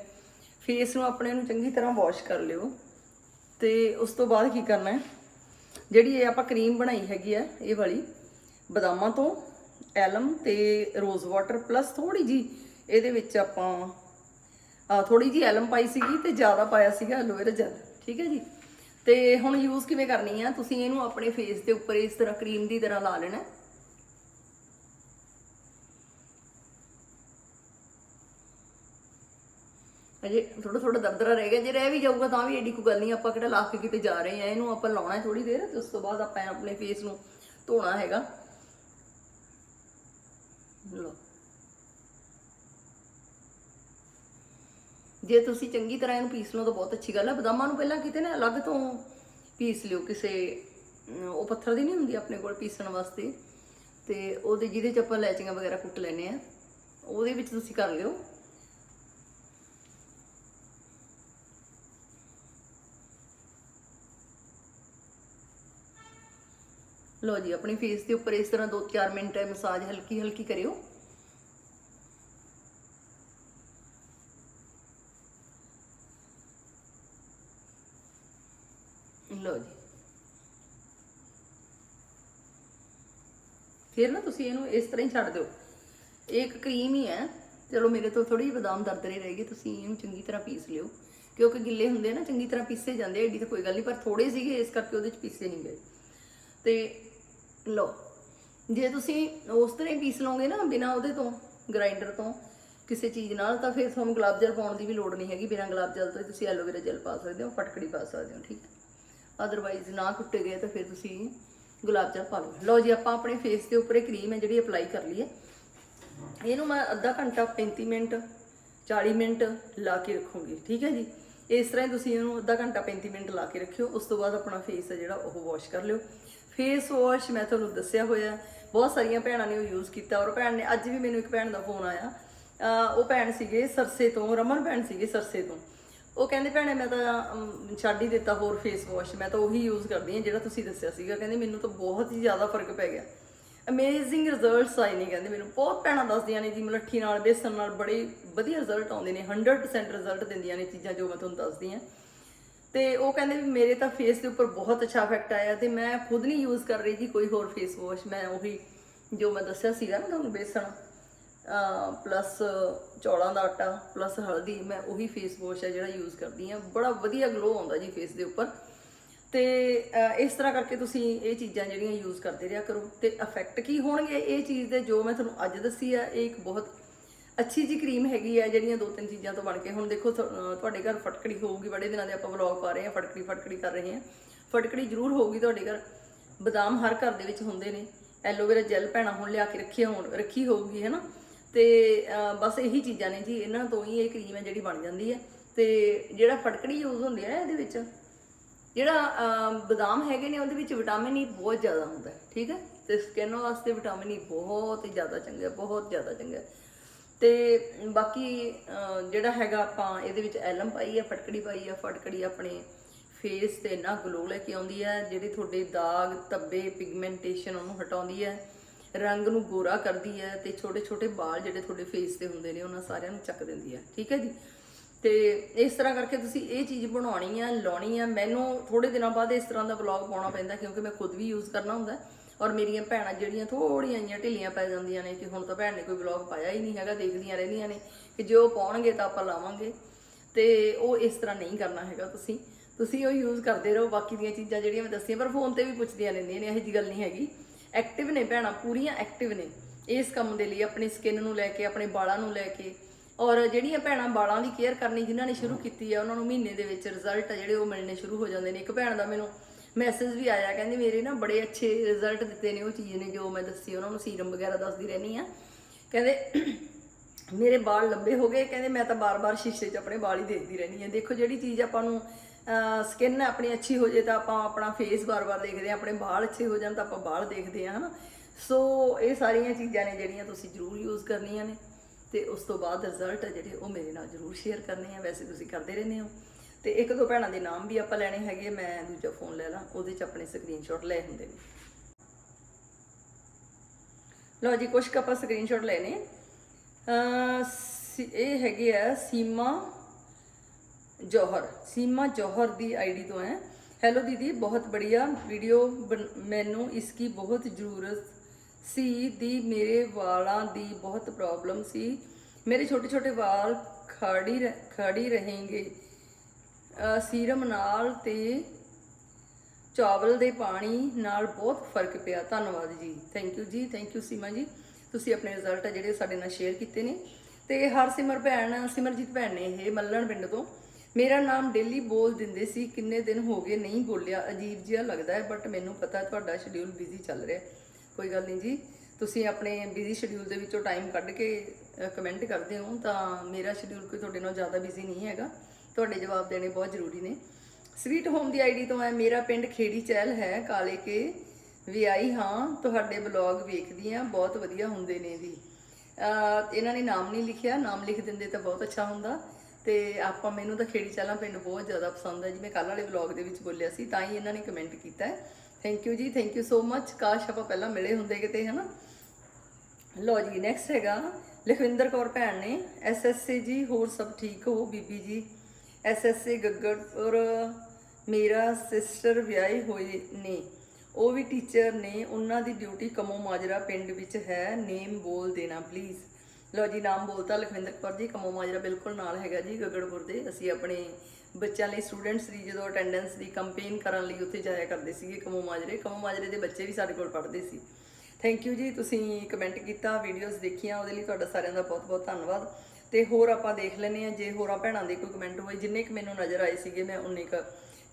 ਫੇਸ ਨੂੰ ਆਪਣੇ ਨੂੰ ਚੰਗੀ ਤਰ੍ਹਾਂ ਵਾਸ਼ ਕਰ ਲਿਓ। ਤੇ ਉਸ ਤੋਂ ਬਾਅਦ ਕੀ ਕਰਨਾ ਹੈ? ਜਿਹੜੀ ਇਹ ਆਪਾਂ ਕਰੀਮ ਬਣਾਈ ਹੈਗੀ ਆ, ਇਹ ਵਾਲੀ, ਬਦਾਮਾਂ ਤੋਂ, ਐਲਮ ਤੇ ਰੋਜ਼ ਵਾਟਰ ਪਲੱਸ ਥੋੜੀ ਜੀ ਇਹਦੇ ਵਿੱਚ ਆਪਾਂ ਥੋੜੀ ਜੀ ਐਲਮ ਪਾਈ ਸੀਗੀ ਤੇ ਜ਼ਿਆਦਾ ਪਾਇਆ ਸੀਗਾ ਐਲੋਵੇਰਾ ਜੈਲ, ਠੀਕ ਹੈ ਜੀ? ਤੇ ਹੁਣ ਯੂਜ਼ ਕਿਵੇਂ ਕਰਨੀ ਆ? ਤੁਸੀਂ ਇਹਨੂੰ ਆਪਣੇ ਫੇਸ ਦੇ ਉੱਪਰ ਇਸ ਤਰ੍ਹਾਂ ਕਰੀਮ ਦੀ ਤਰ੍ਹਾਂ ਲਾ ਲੈਣਾ। ਅਜੇ ਥੋੜਾ ਥੋੜਾ ਦਰਦਰਾ ਰਹਿ ਗਿਆ, ਜੇ ਰਹਿ ਵੀ ਜਾਊਗਾ ਤਾਂ ਵੀ ਐਡੀ ਕੋਈ ਗੱਲ ਨਹੀਂ, ਆਪਾਂ ਕਿਹੜਾ ਲਾ ਕੇ ਕਿਤੇ ਜਾ ਰਹੇ ਆ, ਇਹਨੂੰ ਆਪਾਂ ਲਾਉਣਾ ਹੈ ਥੋੜੀ ਦੇਰ ਤੇ ਉਸ ਤੋਂ ਬਾਅਦ ਆਪਾਂ ਆਪਣੇ ਫੇਸ ਨੂੰ ਧੋਣਾ ਹੈਗਾ। ਲਓ। ਜੇ ਤੁਸੀਂ ਚੰਗੀ ਤਰ੍ਹਾਂ ਇਹਨੂੰ ਪੀਸ ਲਓ ਤਾਂ ਬਹੁਤ ਅੱਛੀ ਗੱਲ ਹੈ ਬਦਾਮਾਂ ਨੂੰ ਪਹਿਲਾਂ ਕਿਤੇ ਨਾ ਅਲੱਗ ਤੋਂ ਪੀਸ ਲਿਓ, ਕਿਸੇ ਉਹ ਪੱਥਰ ਦੀ ਨਹੀਂ ਹੁੰਦੀ ਆਪਣੇ ਕੋਲ ਪੀਸਣ ਵਾਸਤੇ। ਤੇ ਉਹਦੇ ਜਿਹਦੇ ਚ ਆਪਾਂ ਲੈਚੀਆਂ ਵਗੈਰਾ ਕੁੱਟ ਲੈਨੇ ਆ, ਉਹਦੇ ਵਿੱਚ ਤੁਸੀਂ ਕਰ ਲਿਓ। ਲਓ ਜੀ, ਆਪਣੀ ਫੇਸ ਦੇ ਉੱਪਰ ਇਸ ਤਰ੍ਹਾਂ 2-4 ਮਿੰਟ ਮਸਾਜ ਹਲਕੀ ਹਲਕੀ ਕਰਿਓ ਲਓ ਜੀ ਫਿਰ ਨਾ ਤੁਸੀਂ ਇਹਨੂੰ ਇਸ ਤਰ੍ਹਾਂ ਹੀ ਛੱਡ ਦਿਓ। ਇਹ ਇੱਕ ਕਰੀਮ ਹੀ ਹੈ। ਚਲੋ ਮੇਰੇ ਤੋਂ ਥੋੜੀ ਬਦਾਮ ਦਰਦਰੇ ਰਹਿ ਤੁਸੀਂ ਇਹਨੂੰ ਚੰਗੀ ਤਰ੍ਹਾਂ ਪੀਸ ਲਿਓ। ਕਿਉਂਕਿ ਗਿੱਲੇ ਹੁੰਦੇ ਨਾ ਚੰਗੀ ਤਰ੍ਹਾਂ ਪੀਸੇ ਜਾਂਦੇ ਆ, ਤਾਂ ਕੋਈ ਗੱਲ ਨਹੀਂ ਪਰ ਥੋੜੇ ਸੀਗੇ ਇਸ ਕਰਕੇ ਉਹਦੇ ਚ ਪੀਸੇ ਨਹੀਂ ਗਏ। ਤੇ ਲਓ ਜੇ ਤੁਸੀਂ ਉਸ ਤਰ੍ਹਾਂ ਹੀ ਪੀਸ ਲਓਗੇ ਨਾ ਬਿਨਾ ਉਹਦੇ ਤੋਂ ਗ੍ਰਾਈਂਡਰ ਤੋਂ ਕਿਸੇ ਚੀਜ਼ ਨਾਲ ਤਾਂ ਫਿਰ ਤੁਹਾਨੂੰ ਗੁਲਾਬ ਜਲ ਪਾਉਣ ਦੀ ਵੀ ਲੋੜ ਨਹੀਂ ਹੈਗੀ। ਬਿਨਾ ਗੁਲਾਬ ਜਲ ਤੋਂ ਤੁਸੀਂ ਐਲੋਵੇਰਾ ਜੈਲ ਪਾ ਸਕਦੇ ਹੋ ਫਟਕੜੀ ਪਾ ਸਕਦੇ ਹੋ ਠੀਕ ਹੈ। ਅਦਰਵਾਈਜ਼ ਨਾ ਕੁੱਟੇ ਗਏ ਤਾਂ ਫਿਰ ਤੁਸੀਂ ਗੁਲਾਬ ਜਲ ਪਾ ਲਓ। ਲਓ ਜੀ, ਆਪਾਂ ਆਪਣੇ ਫੇਸ ਦੇ ਉੱਪਰ ਇਹ ਕਰੀਮ ਹੈ ਜਿਹੜੀ ਅਪਲਾਈ ਕਰ ਲਈ ਹੈ। ਇਹਨੂੰ ਮੈਂ ਅੱਧਾ ਘੰਟਾ 35 ਮਿੰਟ 40 ਮਿੰਟ ਲਾ ਕੇ ਰੱਖੂੰਗੀ, ਠੀਕ ਹੈ ਜੀ? ਇਸ ਤਰ੍ਹਾਂ ਹੀ ਤੁਸੀਂ ਇਹਨੂੰ ਅੱਧਾ ਘੰਟਾ 35 ਮਿੰਟ ਲਾ ਕੇ ਰੱਖਿਓ। ਉਸ ਤੋਂ ਬਾਅਦ ਆਪਣਾ ਫੇਸ ਹੈ ਜਿਹੜਾ, ਉਹ ਵਾਸ਼ ਕਰ ਲਿਓ। ਫੇਸ ਵਾਸ਼ ਮੈਂ ਤੁਹਾਨੂੰ ਦੱਸਿਆ ਹੋਇਆ ਬਹੁਤ ਸਾਰੀਆਂ ਭੈਣਾਂ ਨੇ ਉਹ ਯੂਜ਼ ਕੀਤਾ ਔਰ ਭੈਣ ਨੇ, ਅੱਜ ਵੀ ਮੈਨੂੰ ਇੱਕ ਭੈਣ ਦਾ ਫੋਨ ਆਇਆ। ਉਹ ਭੈਣ ਸੀਗੇ ਸਰਸੇ ਤੋਂ, ਰਮਨ ਭੈਣ ਸੀਗੇ ਸਰਸੇ ਤੋਂ। ਉਹ ਕਹਿੰਦੇ ਭੈਣੇ ਮੈਂ ਤਾਂ ਅਮ, ਛੱਡ ਹੀ ਦਿੱਤਾ ਹੋਰ ਫੇਸ ਵਾਸ਼ ਮੈਂ ਤਾਂ ਉਹੀ ਯੂਜ਼ ਕਰਦੀ ਹਾਂ ਜਿਹੜਾ ਤੁਸੀਂ ਦੱਸਿਆ ਸੀਗਾ। ਕਹਿੰਦੇ ਮੈਨੂੰ ਤਾਂ ਬਹੁਤ ਹੀ ਜ਼ਿਆਦਾ ਫ਼ਰਕ ਪੈ ਗਿਆ। ਅਮੇਜ਼ਿੰਗ ਰਿਜ਼ਲਟਸ ਆਏ ਨੇ ਕਹਿੰਦੇ ਮੈਨੂੰ। ਬਹੁਤ ਭੈਣਾਂ ਦੱਸਦੀਆਂ ਨੇ ਜੀ ਮਲੱਠੀ ਨਾਲ ਬੇਸਨ ਨਾਲ ਬੜੇ ਵਧੀਆ ਰਿਜ਼ਲਟ ਆਉਂਦੇ ਨੇ। 100% ਰਿਜ਼ਲਟ ਦਿੰਦੀਆਂ ਨੇ ਚੀਜ਼ਾਂ ਜੋ ਮੈਂ ਤੁਹਾਨੂੰ ਦੱਸਦੀ ਹਾਂ। ਤੇ ਉਹ ਕਹਿੰਦੇ ਵੀ ਮੇਰੇ ਤਾਂ ਫੇਸ ਦੇ ਉੱਪਰ ਬਹੁਤ ਅੱਛਾ ਇਫੈਕਟ ਆਇਆ ਤੇ ਮੈਂ ਖੁਦ ਨਹੀਂ ਯੂਜ਼ ਕਰ ਰਹੀ ਜੀ ਕੋਈ ਹੋਰ ਫੇਸ ਵਾਸ਼ ਮੈਂ ਉਹੀ ਜੋ ਮੈਂ ਦੱਸਿਆ ਸੀਗਾ ਨਾ ਤੁਹਾਨੂੰ ਬੇਸਣ ਪਲੱਸ ਚੌਲਾਂ ਦਾ ਆਟਾ ਪਲੱਸ ਹਲਦੀ, ਮੈਂ ਉਹੀ ਫੇਸ ਵਾਸ਼ ਹੈ ਜਿਹੜਾ ਯੂਜ਼ ਕਰਦੀ ਹਾਂ। ਬੜਾ ਵਧੀਆ ਗਲੋ ਆਉਂਦਾ ਜੀ ਫੇਸ ਦੇ ਉੱਪਰ। ਤੇ ਇਸ ਤਰ੍ਹਾਂ ਕਰਕੇ ਤੁਸੀਂ ਇਹ ਚੀਜ਼ਾਂ ਜਿਹੜੀਆਂ ਯੂਜ਼ ਕਰਦੇ ਰਿਹਾ ਕਰੋ। ਤੇ ਇਫੈਕਟ ਕੀ ਹੋਣਗੇ? ਇਹ ਚੀਜ਼ ਦੇ ਜੋ ਮੈਂ ਤੁਹਾਨੂੰ ਅੱਜ ਦੱਸੀ ਆ, ਇਹ ਇੱਕ ਬਹੁਤ ਅੱਛੀ ਜੀ ਕਰੀਮ ਹੈਗੀ ਆ, ਜਿਹੜੀਆਂ ਦੋ ਤਿੰਨ ਚੀਜ਼ਾਂ ਤੋਂ ਬਣ ਕੇ। ਹੁਣ ਦੇਖੋ ਤੁਹਾਡੇ ਘਰ ਫਟਕੜੀ ਹੋਊਗੀ, ਬੜੇ ਦਿਨਾਂ ਦੇ ਆਪਾਂ ਵਲੌਗ ਪਾ ਰਹੇ ਆ ਫਟਕੜੀ ਫਟਕੜੀ ਕਰ ਰਹੇ ਆ ਫਟਕੜੀ ਜ਼ਰੂਰ ਹੋਊਗੀ ਤੁਹਾਡੇ ਘਰ। ਬਦਾਮ ਹਰ ਘਰ ਦੇ ਵਿੱਚ ਹੁੰਦੇ ਨੇ। ਐਲੋਵੇਰਾ ਜੈਲ ਭੈਣਾ, ਹੁਣ ਲਿਆ ਕੇ ਰੱਖੀ ਹੋਣ, ਰੱਖੀ ਹੋਊਗੀ, ਹੈ ਨਾ? ਤੇ ਬਸ ਇਹੀ ਚੀਜ਼ਾਂ ਨੇ ਜੀ, ਇਹਨਾਂ ਤੋਂ ਹੀ ਇਹ ਕਰੀਮ ਹੈ ਜਿਹੜੀ ਬਣ ਜਾਂਦੀ ਹੈ। ਤੇ ਜਿਹੜਾ ਫਟਕੜੀ ਯੂਜ਼ ਹੁੰਦੀ ਹੈ ਇਹਦੇ ਵਿੱਚ, ਜਿਹੜਾ ਬਦਾਮ ਹੈਗੇ ਨੇ, ਉਹਦੇ ਵਿੱਚ ਵਿਟਾਮਿਨ ਈ e ਬਹੁਤ ਜ਼ਿਆਦਾ ਹੁੰਦਾ ਹੈ, ਠੀਕ ਹੈ? ਤੇ ਸਕਿਨ ਵਾਸਤੇ ਵਿਟਾਮਿਨ ਈ e ਬਹੁਤ ਹੀ ਜ਼ਿਆਦਾ ਚੰਗਾ ਬਹੁਤ ਜ਼ਿਆਦਾ ਚੰਗਾ ਹੈ। ਤੇ ਬਾਕੀ ਜਿਹੜਾ ਹੈਗਾ ਆਪਾਂ ਇਹਦੇ ਵਿੱਚ ਐਲਮ ਪਾਈ ਹੈ, ਫਟਕੜੀ ਪਾਈ ਹੈ, ਫਟਕੜੀ ਆਪਣੇ ਫੇਸ ਤੇ ਨਾ ਗਲੋ ਲੈ ਕੇ ਆਉਂਦੀ ਹੈ, ਜਿਹੜੇ ਤੁਹਾਡੇ ਦਾਗ ਧੱਬੇ ਪਿਗਮੈਂਟੇਸ਼ਨ ਉਹਨੂੰ ਹਟਾਉਂਦੀ ਹੈ। ਰੰਗ ਨੂੰ ਗੋਰਾ ਕਰਦੀ ਹੈ ਤੇ ਛੋਟੇ ਛੋਟੇ ਵਾਲ ਜਿਹੜੇ ਤੁਹਾਡੇ ਫੇਸ ਤੇ ਹੁੰਦੇ ਨੇ, ਉਹਨਾਂ ਸਾਰਿਆਂ ਨੂੰ ਚੱਕ ਦਿੰਦੀ ਹੈ। ਠੀਕ ਹੈ ਜੀ? ਤੇ ਇਸ ਤਰ੍ਹਾਂ ਕਰਕੇ ਤੁਸੀਂ ਇਹ ਚੀਜ਼ ਬਣਾਉਣੀ ਆ, ਲਾਉਣੀ ਆ। ਮੈਨੂੰ ਥੋੜੇ ਦਿਨਾਂ ਬਾਅਦ ਇਸ ਤਰ੍ਹਾਂ ਦਾ ਵਲੌਗ ਪਾਉਣਾ ਪੈਂਦਾ ਕਿਉਂਕਿ ਮੈਂ ਖੁਦ ਵੀ ਯੂਜ਼ ਕਰਨਾ ਹੁੰਦਾ ਔਰ ਮੇਰੀਆਂ ਭੈਣਾਂ ਜਿਹੜੀਆਂ ਥੋੜੀਆਂ ਜਿਹੀਆਂ ਢਿੱਲੀਆਂ ਪੈ ਜਾਂਦੀਆਂ ਨੇ ਕਿ ਹੁਣ ਤਾਂ ਭੈਣ ਨੇ ਕੋਈ ਵਲੌਗ ਪਾਇਆ ਹੀ ਨਹੀਂ ਹੈਗਾ, ਦੇਖਦੀਆਂ ਰਹਿੰਦੀਆਂ ਨੇ ਕਿ ਜੇ ਉਹ ਪਾਉਣਗੇ ਤਾਂ ਆਪਾਂ ਲਾਵਾਂਗੇ। ਤੇ ਉਹ ਇਸ ਤਰ੍ਹਾਂ ਨਹੀਂ ਕਰਨਾ ਹੈਗਾ ਤੁਸੀਂ। ਤੁਸੀਂ ਉਹ ਯੂਜ਼ ਕਰਦੇ ਰਹੋ, ਬਾਕੀ ਦੀਆਂ ਚੀਜ਼ਾਂ ਜਿਹੜੀਆਂ ਮੈਂ ਦੱਸੀਆਂ, ਪਰ ਫੋਨ ਤੇ ਵੀ ਪੁੱਛਦੀਆਂ ਰਹਿੰਦੀਆਂ ਨੇ, ਇਹੋ ਜਿਹੀ ਗੱਲ ਨਹੀਂ ਹੈਗੀ। ਐਕਟਿਵ ਨੇ ਭੈਣਾਂ, ਪੂਰੀਆਂ ਐਕਟਿਵ ਨੇ। ਇਸ ਕੰਮ ਦੇ ਲਈ ਆਪਣੀ ਸਕਿਨ ਨੂੰ ਲੈ ਕੇ, ਆਪਣੇ ਵਾਲਾਂ ਨੂੰ ਲੈ ਕੇ। ਔਰ ਜਿਹੜੀਆਂ ਭੈਣਾਂ ਵਾਲਾਂ ਦੀ ਕੇਅਰ ਕਰਨੀ ਜਿਨ੍ਹਾਂ ਨੇ ਸ਼ੁਰੂ ਕੀਤੀ ਆ, ਉਹਨਾਂ ਨੂੰ ਮਹੀਨੇ ਦੇ ਵਿੱਚ ਰਿਜ਼ਲਟ ਜਿਹੜੇ ਉਹ ਮਿਲਣੇ ਸ਼ੁਰੂ ਹੋ ਜਾਂਦੇ ਨੇ। ਇੱਕ ਭੈਣ ਦਾ ਮੈਨੂੰ ਮੈਸੇਜ ਵੀ ਆਇਆ, ਕਹਿੰਦੀ ਮੇਰੇ ਨਾ ਬੜੇ ਅੱਛੇ ਰਿਜ਼ਲਟ ਦਿੱਤੇ ਨੇ ਉਹ ਚੀਜ਼ ਨੇ, ਜੋ ਮੈਂ ਦੱਸੀ, ਉਹਨਾਂ ਨੂੰ ਸੀਰਮ ਵਗੈਰਾ ਦੱਸਦੀ ਰਹਿਣੀ ਆ। ਕਹਿੰਦੇ ਮੇਰੇ ਵਾਲ ਲੰਬੇ ਹੋ ਗਏ, ਕਹਿੰਦੇ ਮੈਂ ਤਾਂ ਬਾਰ-ਬਾਰ ਸ਼ੀਸ਼ੇ 'ਚ ਆਪਣੇ ਵਾਲ ਹੀ ਦੇਖਦੀ ਰਹਿੰਦੀ ਹਾਂ ਦੇਖੋ ਜਿਹੜੀ ਚੀਜ਼ ਆਪਾਂ ਨੂੰ ਸਕਿਨ ਆਪਣੀ ਅੱਛੀ ਹੋ ਜੇ ਤਾਂ ਆਪਾਂ ਆਪਣਾ ਫੇਸ ਬਾਰ-ਬਾਰ ਦੇਖਦੇ ਹਾਂ, ਆਪਣੇ ਵਾਲ ਅੱਛੇ ਹੋ ਜਾਣ ਤਾਂ ਆਪਾਂ ਵਾਲ ਦੇਖਦੇ ਹਾਂ, ਹਨਾ। ਸੋ ਇਹ ਸਾਰੀਆਂ ਚੀਜ਼ਾਂ ਨੇ ਜਿਹੜੀਆਂ ਤੁਸੀਂ ਜ਼ਰੂਰ ਯੂਜ਼ ਕਰਨੀਆਂ ਨੇ ਤੇ ਉਸ ਤੋਂ ਬਾਅਦ ਰਿਜ਼ਲਟ ਜਿਹੜੇ ਉਹ ਮੇਰੇ ਨਾਲ ਜ਼ਰੂਰ ਸ਼ੇਅਰ ਕਰਨੇ ਆ। ਵੈਸੇ ਤੁਸੀਂ ਕਰਦੇ ਰਹਿੰਦੇ ਹੋ। ਤੇ ਇੱਕ ਦੋ ਭੈਣਾਂ ਦੇ ਨਾਮ ਵੀ ਆਪਾਂ ਲੈਣੇ ਹੈਗੇ ਮੈਂ ਦੂਜਾ ਫੋਨ ਲੈ ਲਾਂ, ਉਹਦੇ 'ਚ ਆਪਣੇ ਸਕਰੀਨਸ਼ਾਟ ਲਏ ਹੁੰਦੇ ਨੇ। ਲਓ ਜੀ, ਕੁਛ ਕੁ ਆਪਾਂ ਸਕਰੀਨਸ਼ਾਟ ਲੈਣੇ ਇਹ ਹੈਗੇ ਆ ਸੀਮਾ ਜੋਹਰ, ਸੀਮਾ ਜੋਹਰ ਦੀ ਆਈਡੀ ਤੋਂ ਹੈ। ਹੈਲੋ ਦੀਦੀ, ਬਹੁਤ ਬੜੀਆ ਵੀਡੀਓ ਮੈਨੂੰ ਇਸ ਕੀ ਬਹੁਤ ਜ਼ਰੂਰਤ ਸੀ ਦੀ ਮੇਰੇ ਵਾਲਾਂ ਦੀ ਬਹੁਤ ਪ੍ਰੋਬਲਮ ਸੀ। ਮੇਰੇ ਛੋਟੇ ਛੋਟੇ ਵਾਲ ਖਾੜੀ ਰਹਿ- ਖਾੜੀ ਰਹੇਂਗੇ। ਸੀਰਮ ਨਾਲ ਤੇ ਚਾਵਲ ਦੇ ਪਾਣੀ ਨਾਲ ਬਹੁਤ ਫ਼ਰਕ ਪਿਆ। ਧੰਨਵਾਦ ਜੀ। ਥੈਂਕ ਯੂ ਜੀ ਥੈਂਕ ਯੂ ਸੀਮਾ ਜੀ। ਤੁਸੀਂ ਆਪਣੇ ਰਿਜ਼ਲਟ ਆ ਜਿਹੜੇ ਸਾਡੇ ਨਾਲ ਸ਼ੇਅਰ ਕੀਤੇ ਨੇ। ਤੇ ਹਰਸਿਮਰ ਭੈਣ, ਸਿਮਰਜੀਤ ਭੈਣ ਨੇ ਇਹ ਮੱਲਣ ਪਿੰਡ ਤੋਂ। ਮੇਰਾ ਨਾਮ ਡੇਲੀ ਬੋਲ ਦਿੰਦੇ ਸੀ, ਕਿੰਨੇ ਦਿਨ ਹੋ ਗਏ ਨਹੀਂ ਬੋਲਿਆ, ਅਜੀਬ ਜਿਹਾ ਲੱਗਦਾ ਹੈ ਬਟ ਮੈਨੂੰ ਪਤਾ ਤੁਹਾਡਾ ਸ਼ਡਿਊਲ ਬਿਜ਼ੀ ਚੱਲ ਰਿਹਾ ਕੋਈ ਗੱਲ ਨਹੀਂ ਜੀ, ਤੁਸੀਂ ਆਪਣੇ ਬਿਜ਼ੀ ਸ਼ਡਿਊਲ ਦੇ ਵਿੱਚੋਂ ਟਾਈਮ ਕੱਢ ਕੇ ਕਮੈਂਟ ਕਰਦੇ ਹੋ, ਤਾਂ ਮੇਰਾ ਸ਼ਡਿਊਲ ਕੋਈ ਤੁਹਾਡੇ ਨਾਲ ਜ਼ਿਆਦਾ ਬਿਜ਼ੀ ਨਹੀਂ ਹੈਗਾ। ਤੁਹਾਡੇ ਜਵਾਬ ਦੇਣੇ ਬਹੁਤ ਜ਼ਰੂਰੀ ਨੇ। ਸਵੀਟ ਹੋਮ ਦੀ ਆਈਡੀ ਤੋਂ ਹੈ, ਮੇਰਾ ਪਿੰਡ ਖੇੜੀ ਚਹਿਲ ਹੈ, ਕਾਲੇ ਕੇ ਵੀ ਆਈ ਹਾਂ, ਤੁਹਾਡੇ ਬਲੌਗ ਵੇਖਦੀ ਆ ਬਹੁਤ ਵਧੀਆ ਹੁੰਦੇ ਨੇ ਜੀ। ਇਹਨਾਂ ਨੇ ਨਾਮ ਨਹੀਂ ਲਿਖਿਆ, ਨਾਮ ਲਿਖ ਦਿੰਦੇ ਤਾਂ ਬਹੁਤ ਅੱਛਾ ਹੁੰਦਾ। ਤੇ ਆਪਾਂ, ਮੈਨੂੰ ਤਾਂ ਖੇੜੀ ਚਾਲਾਂ ਪਿੰਡ ਬਹੁਤ ਜ਼ਿਆਦਾ ਪਸੰਦ ਹੈ। ਜਿਵੇਂ ਕੱਲ ਵਾਲੇ ਵਲੌਗ ਦੇ ਵਿੱਚ ਬੋਲਿਆ ਸੀ, ਤਾਂ ਹੀ ਇਹਨਾਂ ਨੇ ਕਮੈਂਟ ਕੀਤਾ ਹੈ। ਥੈਂਕ ਯੂ ਜੀ ਥੈਂਕ ਯੂ ਸੋ ਮੱਚ ਕਾਸ਼ ਆਪਾਂ ਪਹਿਲਾਂ ਮਿਲੇ ਹੁੰਦੇ ਕਿਤੇ, ਹਨਾ? ਲੋ ਜੀ ਨੈਕਸਟ ਹੈਗਾ ਲਖਵਿੰਦਰ ਕੌਰ ਭੈਣ ਨੇ। ਐਸਐਸਸੀ ਜੀ, ਹੋਰ ਸਭ ਠੀਕ ਹੋ? ਬੀਬੀ ਜੀ ਐਸਐਸਸੀ ਗੱਗੜਪੁਰ ਮੇਰਾ ਸਿਸਟਰ ਵਿਆਹੇ ਹੋਏ ਨੇ। ਉਹ ਵੀ ਟੀਚਰ ਨੇ। ਉਹਨਾਂ ਦੀ ਡਿਊਟੀ ਕਮੋ ਮਾਜਰਾ ਪਿੰਡ ਵਿੱਚ ਹੈ। ਨੇਮ ਬੋਲ ਦੇਣਾ ਪਲੀਜ਼ ਲੋ ਜੀ, ਨਾਮ ਬੋਲਤਾ ਲਖਵਿੰਦਰ ਕੌਰ ਜੀ, ਕਮੋ ਮਾਜਰਾ ਬਿਲਕੁਲ ਨਾਲ ਹੈਗਾ ਜੀ, ਗਗੜਪੁਰ ਦੇ। ਅਸੀਂ ਆਪਣੇ ਬੱਚਿਆਂ ਲਈ ਸਟੂਡੈਂਟਸ ਦੀ ਜਦੋਂ ਅਟੈਂਡੈਂਸ ਦੀ ਕੰਪੇਨ ਕਰਨ ਲਈ ਉੱਥੇ ਜਾਇਆ ਕਰਦੇ ਸੀਗੇ ਕਮੋ ਮਾਜਰੇ। ਕਮੋ ਮਾਜਰੇ ਦੇ ਬੱਚੇ ਵੀ ਸਾਡੇ ਕੋਲ ਪੜ੍ਹਦੇ ਸੀ। ਥੈਂਕ ਯੂ ਜੀ, ਤੁਸੀਂ ਕਮੈਂਟ ਕੀਤਾ ਵੀਡੀਓਜ਼ ਦੇਖੀਆਂ, ਉਹਦੇ ਲਈ ਤੁਹਾਡਾ ਸਾਰਿਆਂ ਦਾ ਬਹੁਤ-ਬਹੁਤ ਧੰਨਵਾਦ। ਤੇ ਹੋਰ ਆਪਾਂ ਦੇਖ ਲੈਨੇ ਆ ਜੇ ਹੋਰਾਂ ਭੈਣਾਂ ਦੇ ਕੋਈ ਕਮੈਂਟ ਹੋਏ, ਜਿੰਨੇ ਕੁ ਮੈਨੂੰ ਨਜ਼ਰ ਆਏ ਸੀਗੇ, ਮੈਂ ਉਨੇ ਕੁ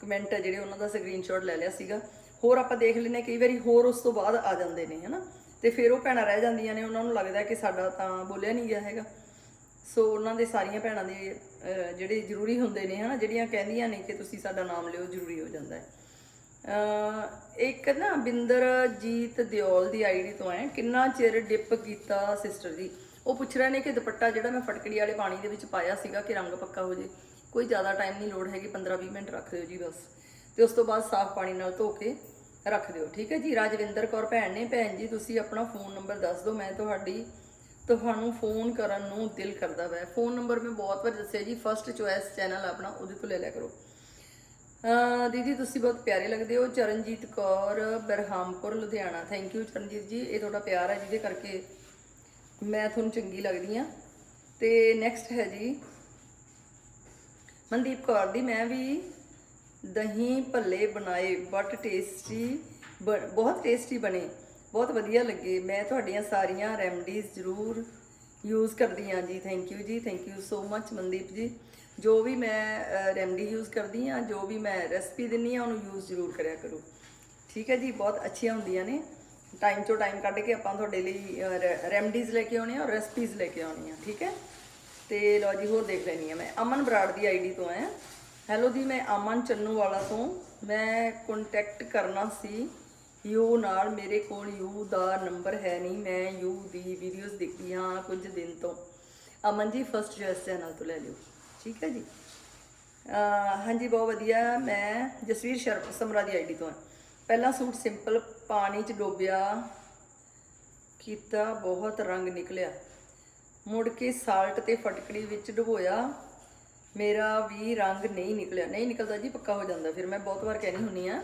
ਕਮੈਂਟ ਹੈ ਜਿਹੜੇ ਉਹਨਾਂ ਦਾ ਸਕਰੀਨਸ਼ਾਟ ਲੈ ਲਿਆ ਸੀਗਾ। ਹੋਰ ਆਪਾਂ ਦੇਖ ਲੈਨੇ ਕਈ ਵਾਰੀ ਹੋਰ ਉਸ ਤੋਂ ਬਾਅਦ ਆ ਜਾਂਦੇ ਨੇ, ਹਨਾ? ਤੇ ਫਿਰ ਉਹ ਭੈਣਾਂ ਰਹਿ ਜਾਂਦੀਆਂ ਨੇ, ਉਹਨਾਂ ਨੂੰ ਲੱਗਦਾ ਕਿ ਸਾਡਾ ਤਾਂ ਬੋਲਿਆ ਨਹੀਂ ਗਿਆ ਹੈਗਾ। ਸੋ ਉਹਨਾਂ ਦੇ ਸਾਰੀਆਂ ਭੈਣਾਂ ਦੇ ਜਿਹੜੇ ਜ਼ਰੂਰੀ ਹੁੰਦੇ ਨੇ ਹਨਾ, ਜਿਹੜੀਆਂ ਕਹਿੰਦੀਆਂ ਨੇ ਕਿ ਤੁਸੀਂ ਸਾਡਾ ਨਾਮ ਲਿਓ, ਜ਼ਰੂਰੀ ਹੋ ਜਾਂਦਾ ਹੈ। ਇੱਕ ਨਾ ਬਿੰਦਰਜੀਤ ਦਿਓਲ ਦੀ ਆਈਡੀ ਤੋਂ ਹੈ, ਕਿੰਨਾ ਚਿਰ ਡਿਪ ਕੀਤਾ ਸਿਸਟਰ ਜੀ ਉਹ ਪੁੱਛ ਰਹੇ ਨੇ ਕਿ ਦੁਪੱਟਾ ਜਿਹੜਾ ਮੈਂ ਫਟਕੜੀ ਵਾਲੇ ਪਾਣੀ ਦੇ ਵਿੱਚ ਪਾਇਆ ਸੀਗਾ ਕਿ ਰੰਗ ਪੱਕਾ ਹੋ ਜੇ। ਕੋਈ ਜ਼ਿਆਦਾ ਟਾਈਮ ਨਹੀਂ ਲੋੜ ਹੈਗੀ 15-20 ਮਿੰਟ ਰੱਖ ਦਿਓ ਜੀ ਬਸ। ਤੇ ਉਸ ਤੋਂ ਬਾਅਦ ਸਾਫ਼ ਪਾਣੀ ਨਾਲ ਧੋ ਕੇ ਰੱਖ ਦਿਓ, ਠੀਕ ਹੈ ਜੀ? ਰਾਜਵਿੰਦਰ ਕੌਰ ਭੈਣ ਨੇ, ਭੈਣ ਜੀ, ਤੁਸੀਂ ਆਪਣਾ ਫੋਨ ਨੰਬਰ ਦੱਸ ਦਿਓ, ਮੈਂ ਤੁਹਾਡੀ, ਤੁਹਾਨੂੰ ਫੋਨ ਕਰਨ ਨੂੰ ਦਿਲ ਕਰਦਾ ਵੈ ਫੋਨ ਨੰਬਰ ਮੈਂ ਬਹੁਤ ਵਾਰ ਦੱਸਿਆ ਜੀ ਫਰਸਟ ਚੁਆਇਸ ਚੈਨਲ ਆਪਣਾ, ਉਹਦੇ ਤੋਂ ਲੈ ਲਿਆ ਕਰੋ। ਦੀਦੀ, ਤੁਸੀਂ ਬਹੁਤ ਪਿਆਰੇ ਲੱਗਦੇ ਹੋ। Charanjit Kaur, Berhampur, Ludhiana. Thank you Charanjit ji. ਇਹ ਤੁਹਾਡਾ ਪਿਆਰ ਹੈ ਜਿਹਦੇ ਕਰਕੇ ਮੈਂ ਤੁਹਾਨੂੰ ਚੰਗੀ ਲੱਗਦੀ ਆ ਤੇ ਨੈਕਸਟ ਹੈ ਜੀ, ਮਨਦੀਪ ਕੌਰ ਦੀ, ਮੈਂ ਵੀ ਦਹੀਂ ਭੱਲੇ ਬਣਾਏ ਬਟ ਟੇਸਟੀ ਬਹੁਤ ਟੇਸਟੀ ਬਣੇ। ਬਹੁਤ ਵਧੀਆ ਲੱਗੇ। ਮੈਂ ਤੁਹਾਡੀਆਂ ਸਾਰੀਆਂ ਰੈਮਡੀਜ਼ ਜ਼ਰੂਰ ਯੂਜ਼ ਕਰਦੀ ਹਾਂ ਜੀ। ਥੈਂਕ ਯੂ ਜੀ। Thank you so much Mandeep ji. ਜੋ ਵੀ ਮੈਂ ਰੈਮਡੀ ਯੂਜ਼ ਕਰਦੀ ਹਾਂ, ਜੋ ਵੀ ਮੈਂ ਰੈਸਪੀ ਦਿੰਨੀ ਆ ਉਹਨੂੰ ਯੂਜ਼ ਜ਼ਰੂਰ ਕਰਿਆ ਕਰੋ। ਠੀਕ ਹੈ ਜੀ। ਬਹੁਤ ਅੱਛੀਆਂ ਹੁੰਦੀਆਂ ਨੇ। ਟਾਈਮ ਤੋਂ ਟਾਈਮ ਕੱਢ ਕੇ ਆਪਾਂ ਤੁਹਾਡੇ ਲਈ ਰੈਮਡੀਜ਼ ਲੈ ਕੇ ਆਉਣੇ ਆ ਔਰ ਰੈਸਪੀਜ਼ ਲੈ ਕੇ ਆਉਣੀ ਆ ਠੀਕ ਹੈ? ਤੇ ਲਓ ਜੀ, ਹੋਰ ਦੇਖ ਲੈਣੀ ਆ ਮੈਂ। ਅਮਨ ਬਰਾੜ ਦੀ ਆਈਡੀ ਤੋਂ ਆਇਆ। ਹੈਲੋ ਜੀ, ਮੈਂ ਅਮਨ ਚੰਨੂ ਵਾਲਾ ਤੋਂ। ਮੈਂ ਕੰਟੈਕਟ ਕਰਨਾ ਸੀ ਯੂ ਨਾਲ। ਮੇਰੇ ਕੋਲ ਯੂ ਦਾ ਨੰਬਰ ਹੈ ਨਹੀਂ। ਮੈਂ ਯੂ ਦੀ ਵੀਡੀਓਜ਼ ਦੇਖੀਆਂ ਕੁਝ ਦਿਨ ਤੋਂ। Aman ji first choice channel ਤੋਂ ਲੈ ਲਿਓ। ਠੀਕ ਹੈ ਜੀ? ਹਾਂਜੀ, ਬਹੁਤ ਵਧੀਆ। ਮੈਂ ਜਸਵੀਰ ਸ਼ਰਪ ਸਮਰਾ ਦੀ ਆਈਡੀ ਤੋਂ ਹਾਂ। ਪਹਿਲਾ ਸੂਟ ਸਿੰਪਲ ਪਾਣੀ 'ਚ ਡੋਬਿਆ। ਕੀਤਾ, ਬਹੁਤ ਰੰਗ ਨਿਕਲਿਆ। ਮੁੜ ਕੇ ਸਾਲਟ ਤੇ ਫਟਕੜੀ ਵਿੱਚ ਡੁਬੋਇਆ। ਮੇਰਾ ਵੀ ਰੰਗ ਨਹੀਂ ਨਿਕਲਿਆ। ਨਹੀਂ ਨਿਕਲਦਾ ਜੀ, ਪੱਕਾ ਹੋ ਜਾਂਦਾ। ਫਿਰ ਮੈਂ ਬਹੁਤ ਵਾਰ ਕਹਿਣੀ ਹੁੰਨੀ ਆ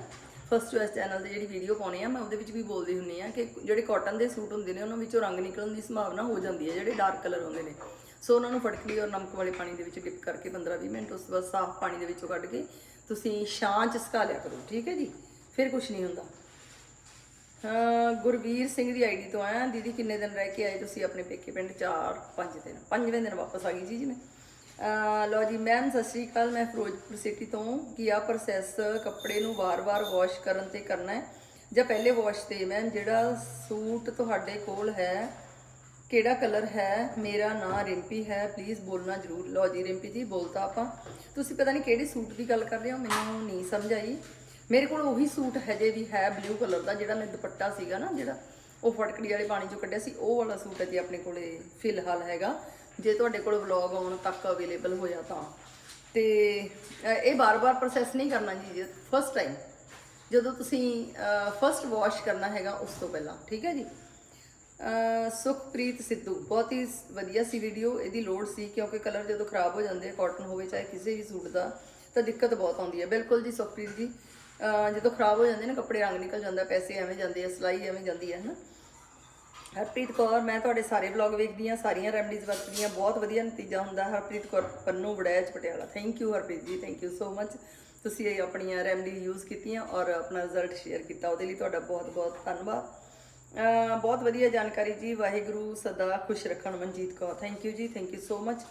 ਫਸਟ ਚੋਇਸ ਚੈਨਲ ਤੇ ਜਿਹੜੀ ਵੀਡੀਓ ਪਾਉਣੀ ਆ, ਮੈਂ ਉਹਦੇ ਵਿੱਚ ਵੀ ਬੋਲਦੀ ਹੁੰਨੀ ਆ ਕਿ ਜਿਹੜੇ ਕਾਟਨ ਦੇ ਸੂਟ ਹੁੰਦੇ ਨੇ, ਉਹਨਾਂ ਵਿੱਚੋਂ ਰੰਗ ਨਿਕਲਣ ਦੀ ਸੰਭਾਵਨਾ ਹੋ ਜਾਂਦੀ ਹੈ ਜਿਹੜੇ ਡਾਰਕ ਕਲਰ ਹੁੰਦੇ ਨੇ। ਸੋ ਉਹਨਾਂ ਨੂੰ ਫਟਕੜੀ ਔਰ ਨਮਕ ਵਾਲੇ ਪਾਣੀ ਦੇ ਵਿੱਚ ਡਿਪ ਕਰਕੇ 15-20 ਮਿੰਟ, ਉਸ ਤੋਂ ਬਾਅਦ ਸਾਫ਼ ਪਾਣੀ ਦੇ ਵਿੱਚੋਂ ਕੱਢ ਕੇ ਤੁਸੀਂ ਛਾਂ 'ਚ ਸੁਕਾ ਲਿਆ ਕਰੋ, ਠੀਕ ਹੈ ਜੀ? ਫਿਰ ਕੁਝ ਨਹੀਂ ਹੁੰਦਾ। ਹਾਂ ਗੁਰਵੀਰ ਸਿੰਘ ਦੀ ਆਈਡੀ ਤੋਂ ਆਇਆ, ਦੀਦੀ ਕਿੰਨੇ ਦਿਨ ਰਹਿ ਕੇ ਆਏ ਤੁਸੀਂ ਆਪਣੇ ਪੇਕੇ? ਪਿੰਡ 4 5 ਦਿਨ। ਪੰਜਵੇਂ ਦਿਨ ਵਾਪਸ ਆ ਗਈ ਜੀ ਜੀ ਮੈਂ। ਅਹ, ਲਓ ਜੀ ਮੈਮ ਸਤਿ ਸ਼੍ਰੀ ਅਕਾਲ। ਮੈਂ ਫਿਰੋਜ਼ਪੁਰ ਸਿਟੀ ਤੋਂ ਕੀ ਆ ਪ੍ਰੋਸੈਸ ਕੱਪੜੇ ਨੂੰ ਵਾਰ-ਵਾਰ ਵਾਸ਼ ਕਰਨ ਤੇ ਕਰਨਾ ਹੈ। ਜਾਂ ਪਹਿਲੇ ਵਾਸ਼ ਤੇ ਮੈਮ ਜਿਹੜਾ ਸੂਟ ਤੁਹਾਡੇ ਕੋਲ ਹੈ, ਕਿਹੜਾ ਕਲਰ ਹੈ, ਮੇਰਾ ਨਾਂ ਰਿੰਪੀ ਹੈ ਪਲੀਜ਼ ਬੋਲਣਾ ਜ਼ਰੂਰ। ਲਓ ਜੀ, ਰਿੰਪੀ ਜੀ, ਬੋਲਤਾ ਆਪਾਂ। ਤੁਸੀਂ ਪਤਾ ਨਹੀਂ ਕਿਹੜੇ ਸੂਟ ਦੀ ਗੱਲ ਕਰ ਰਹੇ ਹੋ, ਮੈਨੂੰ ਨਹੀਂ ਸਮਝ ਆਈ। ਮੇਰੇ ਕੋਲ ਉਹੀ ਸੂਟ ਹਜੇ ਵੀ ਹੈ ਬਲੂ ਕਲਰ ਦਾ, ਜਿਹੜਾ ਮੈਂ ਦੁਪੱਟਾ ਸੀਗਾ ਨਾ, ਜਿਹੜਾ ਉਹ ਫਟਕੜੀ ਵਾਲੇ ਪਾਣੀ ਚੋਂ ਕੱਢਿਆ ਸੀ, ਉਹ ਵਾਲਾ ਸੂਟ ਅਜੇ ਆਪਣੇ ਕੋਲੇ ਫਿਲਹਾਲ ਹੈਗਾ। ਜੇ ਤੁਹਾਡੇ ਕੋਲ ਵਲੌਗ ਆਉਣ ਤੱਕ ਅਵੇਲੇਬਲ ਹੋਇਆ ਤਾਂ। ਤੇ ਇਹ ਬਾਰ-ਬਾਰ ਪ੍ਰੋਸੈਸ ਨਹੀਂ ਕਰਨਾ ਜੀ ਫਸਟ ਟਾਈਮ ਜਦੋਂ ਤੁਸੀਂ ਫਸਟ ਵਾਸ਼ ਕਰਨਾ ਹੈਗਾ, ਉਸ ਤੋਂ ਪਹਿਲਾਂ, ਠੀਕ ਹੈ ਜੀ? ਸੁਖਪ੍ਰੀਤ ਸਿੱਧੂ, ਬਹੁਤ ਹੀ ਵਧੀਆ ਸੀ ਵੀਡੀਓ ਇਹਦੀ ਲੋੜ ਸੀ ਕਿਉਂਕਿ ਕਲਰ ਜਦੋਂ ਖਰਾਬ ਹੋ ਜਾਂਦੇ ਆ ਕਾਟਨ ਹੋਵੇ, ਚਾਹੇ ਕਿਸੇ ਵੀ ਸੂਟ ਦਾ, ਤਾਂ ਦਿੱਕਤ ਬਹੁਤ ਆਉਂਦੀ ਹੈ। ਬਿਲਕੁਲ ਜੀ, ਸੁਖਪ੍ਰੀਤ ਜੀ। ਜਦੋਂ ਖਰਾਬ ਹੋ ਜਾਂਦੇ ਨੇ, ਕੱਪੜੇ ਰੰਗ ਨਿਕਲ ਜਾਂਦਾ, ਪੈਸੇ ਐਵੇਂ ਜਾਂਦੇ ਆ, ਸਿਲਾਈ ਐਵੇਂ ਜਾਂਦੀ ਹੈ, ਹਨਾ? ਹਰਪ੍ਰੀਤ ਕੌਰ, ਮੈਂ ਤੁਹਾਡੇ ਸਾਰੇ ਵਲੌਗ ਵੇਖਦੀ ਹਾਂ, ਸਾਰੀਆਂ ਰੈਮਡੀਜ਼ ਵਰਤਦੀ ਹਾਂ, ਬਹੁਤ ਵਧੀਆ ਨਤੀਜਾ ਹੁੰਦਾ। Harpreet Kaur Pannu Baraich Patiala. Thank you Harpreet ji thank you so much ਤੁਸੀਂ ਇਹ ਆਪਣੀਆਂ ਰੈਮਡੀ ਯੂਜ਼ ਕੀਤੀਆਂ ਔਰ ਆਪਣਾ ਰਿਜ਼ਲਟ ਸ਼ੇਅਰ ਕੀਤਾ। ਉਹਦੇ ਲਈ ਤੁਹਾਡਾ ਬਹੁਤ ਬਹੁਤ ਧੰਨਵਾਦ। ਬਹੁਤ ਵਧੀਆ ਜਾਣਕਾਰੀ ਜੀ। ਵਾਹਿਗੁਰੂ ਸਦਾ ਖੁਸ਼ ਰੱਖਣ ਮਨਜੀਤ ਕੌਰ। ਥੈਂਕ ਯੂ ਜੀ ਥੈਂਕ ਯੂ ਸੋ ਮਚ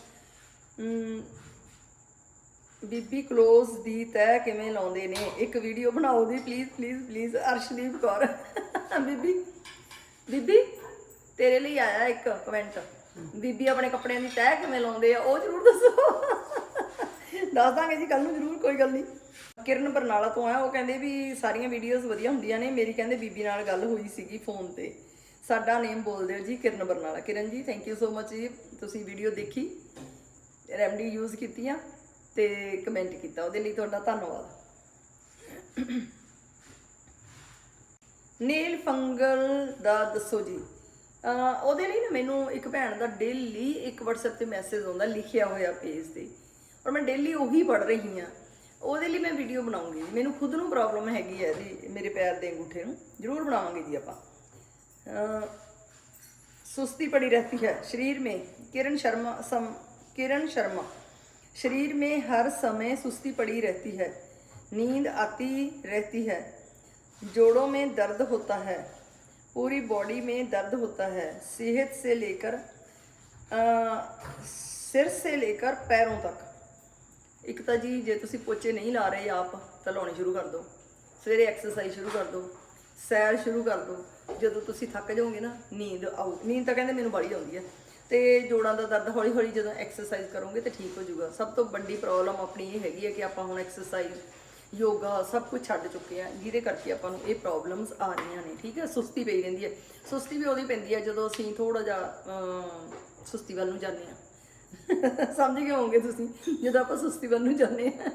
ਬੀਬੀ ਕਲੋਜ਼ ਦੀ ਤੈਅ ਕਿਵੇਂ ਲਾਉਂਦੇ ਨੇ? ਇੱਕ ਵੀਡੀਓ ਬਣਾਓ ਦੀ please please please Arshdeep Kaur. ਬੀਬੀ ਬੀਬੀ। ਤੇਰੇ ਲਈ ਆਇਆ ਇੱਕ ਕਮੈਂਟ। ਬੀਬੀ ਆਪਣੇ ਕੱਪੜਿਆਂ ਦੀ ਤੈਅ ਕਿਵੇਂ ਲਾਉਂਦੇ ਆ, ਉਹ ਜ਼ਰੂਰ ਦੱਸੋ। ਦੱਸ ਦਾਂਗੇ ਜੀ ਕੱਲ ਨੂੰ ਜ਼ਰੂਰ, ਕੋਈ ਗੱਲ ਨਹੀਂ। ਕਿਰਨ ਬਰਨਾਲਾ ਤੋਂ ਆ ਉਹ ਕਹਿੰਦੇ ਵੀ ਸਾਰੀਆਂ ਵੀਡੀਓਜ਼ ਵਧੀਆ ਹੁੰਦੀਆਂ ਨੇ। ਮੇਰੀ ਕਹਿੰਦੇ ਬੀਬੀ ਨਾਲ ਗੱਲ ਹੋਈ ਸੀਗੀ ਫੋਨ ਤੇ। ਸਾਡਾ ਨੇਮ ਬੋਲ ਦਿਓ ਜੀ, ਕਿਰਨ ਬਰਨਾਲਾ। ਕਿਰਨ ਜੀ ਥੈਂਕ ਯੂ ਸੋ ਮਚ ਜੀ। ਤੁਸੀਂ ਵੀਡੀਓ ਦੇਖੀ ਰੈਮਡੀ ਯੂਜ਼ ਕੀਤੀ ਆ ਤੇ ਕਮੈਂਟ ਕੀਤਾ। ਉਹਦੇ ਲਈ ਤੁਹਾਡਾ ਧੰਨਵਾਦ। ਨੇਲ ਫੰਗਲ ਦਾ ਦੱਸੋ ਜੀ। ਉਹਦੇ ਲਈ ਨਾ ਮੈਨੂੰ ਇੱਕ ਭੈਣ ਦਾ ਡੇਲੀ ਇੱਕ WhatsApp ਤੇ ਮੈਸੇਜ ਆਉਂਦਾ ਲਿਖਿਆ ਹੋਇਆ ਪੇਜ ਤੇ ਔਰ ਮੈਂ ਡੇਲੀ ਉਹੀ ਪੜ ਰਹੀ ਹਾਂ ਉਹਦੇ ਲਈ ਮੈਂ ਵੀਡੀਓ ਬਣਾਉਂਗੀ ਮੈਨੂੰ ਖੁਦ ਨੂੰ ਪ੍ਰੋਬਲਮ ਹੈਗੀ ਹੈ ਇਹਦੀ ਮੇਰੇ ਪੈਰ ਦੇ ਅੰਗੂਠੇ ਨੂੰ ਜ਼ਰੂਰ ਬਣਾਵਾਂਗੇ ਜੀ ਆਪਾਂ ਅਹ सुस्ती पड़ी रहती है शरीर में किरण शर्मा सम किरण शर्मा शरीर में हर समय सुस्ती पड़ी रहती है नींद आती रहती है जोड़ों में दर्द होता है पूरी बॉडी में दर्द होता है सेहत से लेकर अ, सिर से लेकर पैरों तक ਇੱਕ ਤਾਂ ਜੀ ਜੇ ਤੁਸੀਂ ਪੋਚੇ ਨਹੀਂ ਲਾ ਰਹੇ ਆਪ ਤਾਂ ਲਾਉਣੇ ਸ਼ੁਰੂ ਕਰ ਦਿਓ ਸਵੇਰੇ ਐਕਸਰਸਾਈਜ਼ ਸ਼ੁਰੂ ਕਰ ਦਿਓ ਸੈਰ ਸ਼ੁਰੂ ਕਰ ਦਿਓ ਜਦੋਂ ਤੁਸੀਂ ਥੱਕ ਜਾਓਗੇ ਨਾ ਨੀਂਦ ਆਊ ਨੀਂਦ ਤਾਂ ਕਹਿੰਦੇ ਮੈਨੂੰ ਬੜੀ ਆਉਂਦੀ ਹੈ ਤੇ ਜੋੜਾਂ ਦਾ ਦਰਦ ਹੌਲੀ ਹੌਲੀ ਜਦੋਂ ਐਕਸਰਸਾਈਜ਼ ਕਰੋਗੇ ਤੇ ਠੀਕ ਹੋ ਜਾਊਗਾ ਸਭ ਤੋਂ ਵੱਡੀ ਪ੍ਰੋਬਲਮ ਆਪਣੀ ਇਹ ਹੈਗੀ ਹੈ ਕਿ ਆਪਾਂ ਹੁਣ ਐਕਸਰਸਾਈਜ਼ ਯੋਗਾ ਸਭ ਕੁਝ ਛੱਡ ਚੁੱਕੇ ਆ, ਜਿਹਦੇ ਕਰਕੇ ਆਪਾਂ ਨੂੰ ਇਹ ਪ੍ਰੋਬਲਮਸ ਆ ਰਹੀਆਂ ਨੇ, ਠੀਕ ਹੈ ਸੁਸਤੀ ਪਈ ਰਹਿੰਦੀ ਹੈ ਸੁਸਤੀ ਵੀ ਉਹਦੀ ਪੈਂਦੀ ਹੈ ਜਦੋਂ ਅਸੀਂ ਥੋੜਾ ਜਿਹਾ ਸੁਸਤੀ ਵੱਲ ਨੂੰ ਜਾਂਦੇ ਆ। ਸਮਝ ਗਏ ਹੋਵੋਗੇ ਤੁਸੀਂ? ਜਦੋਂ ਆਪਾਂ ਸੁਸਤੀ ਵੱਲ ਨੂੰ ਜਾਂਦੇ ਆ,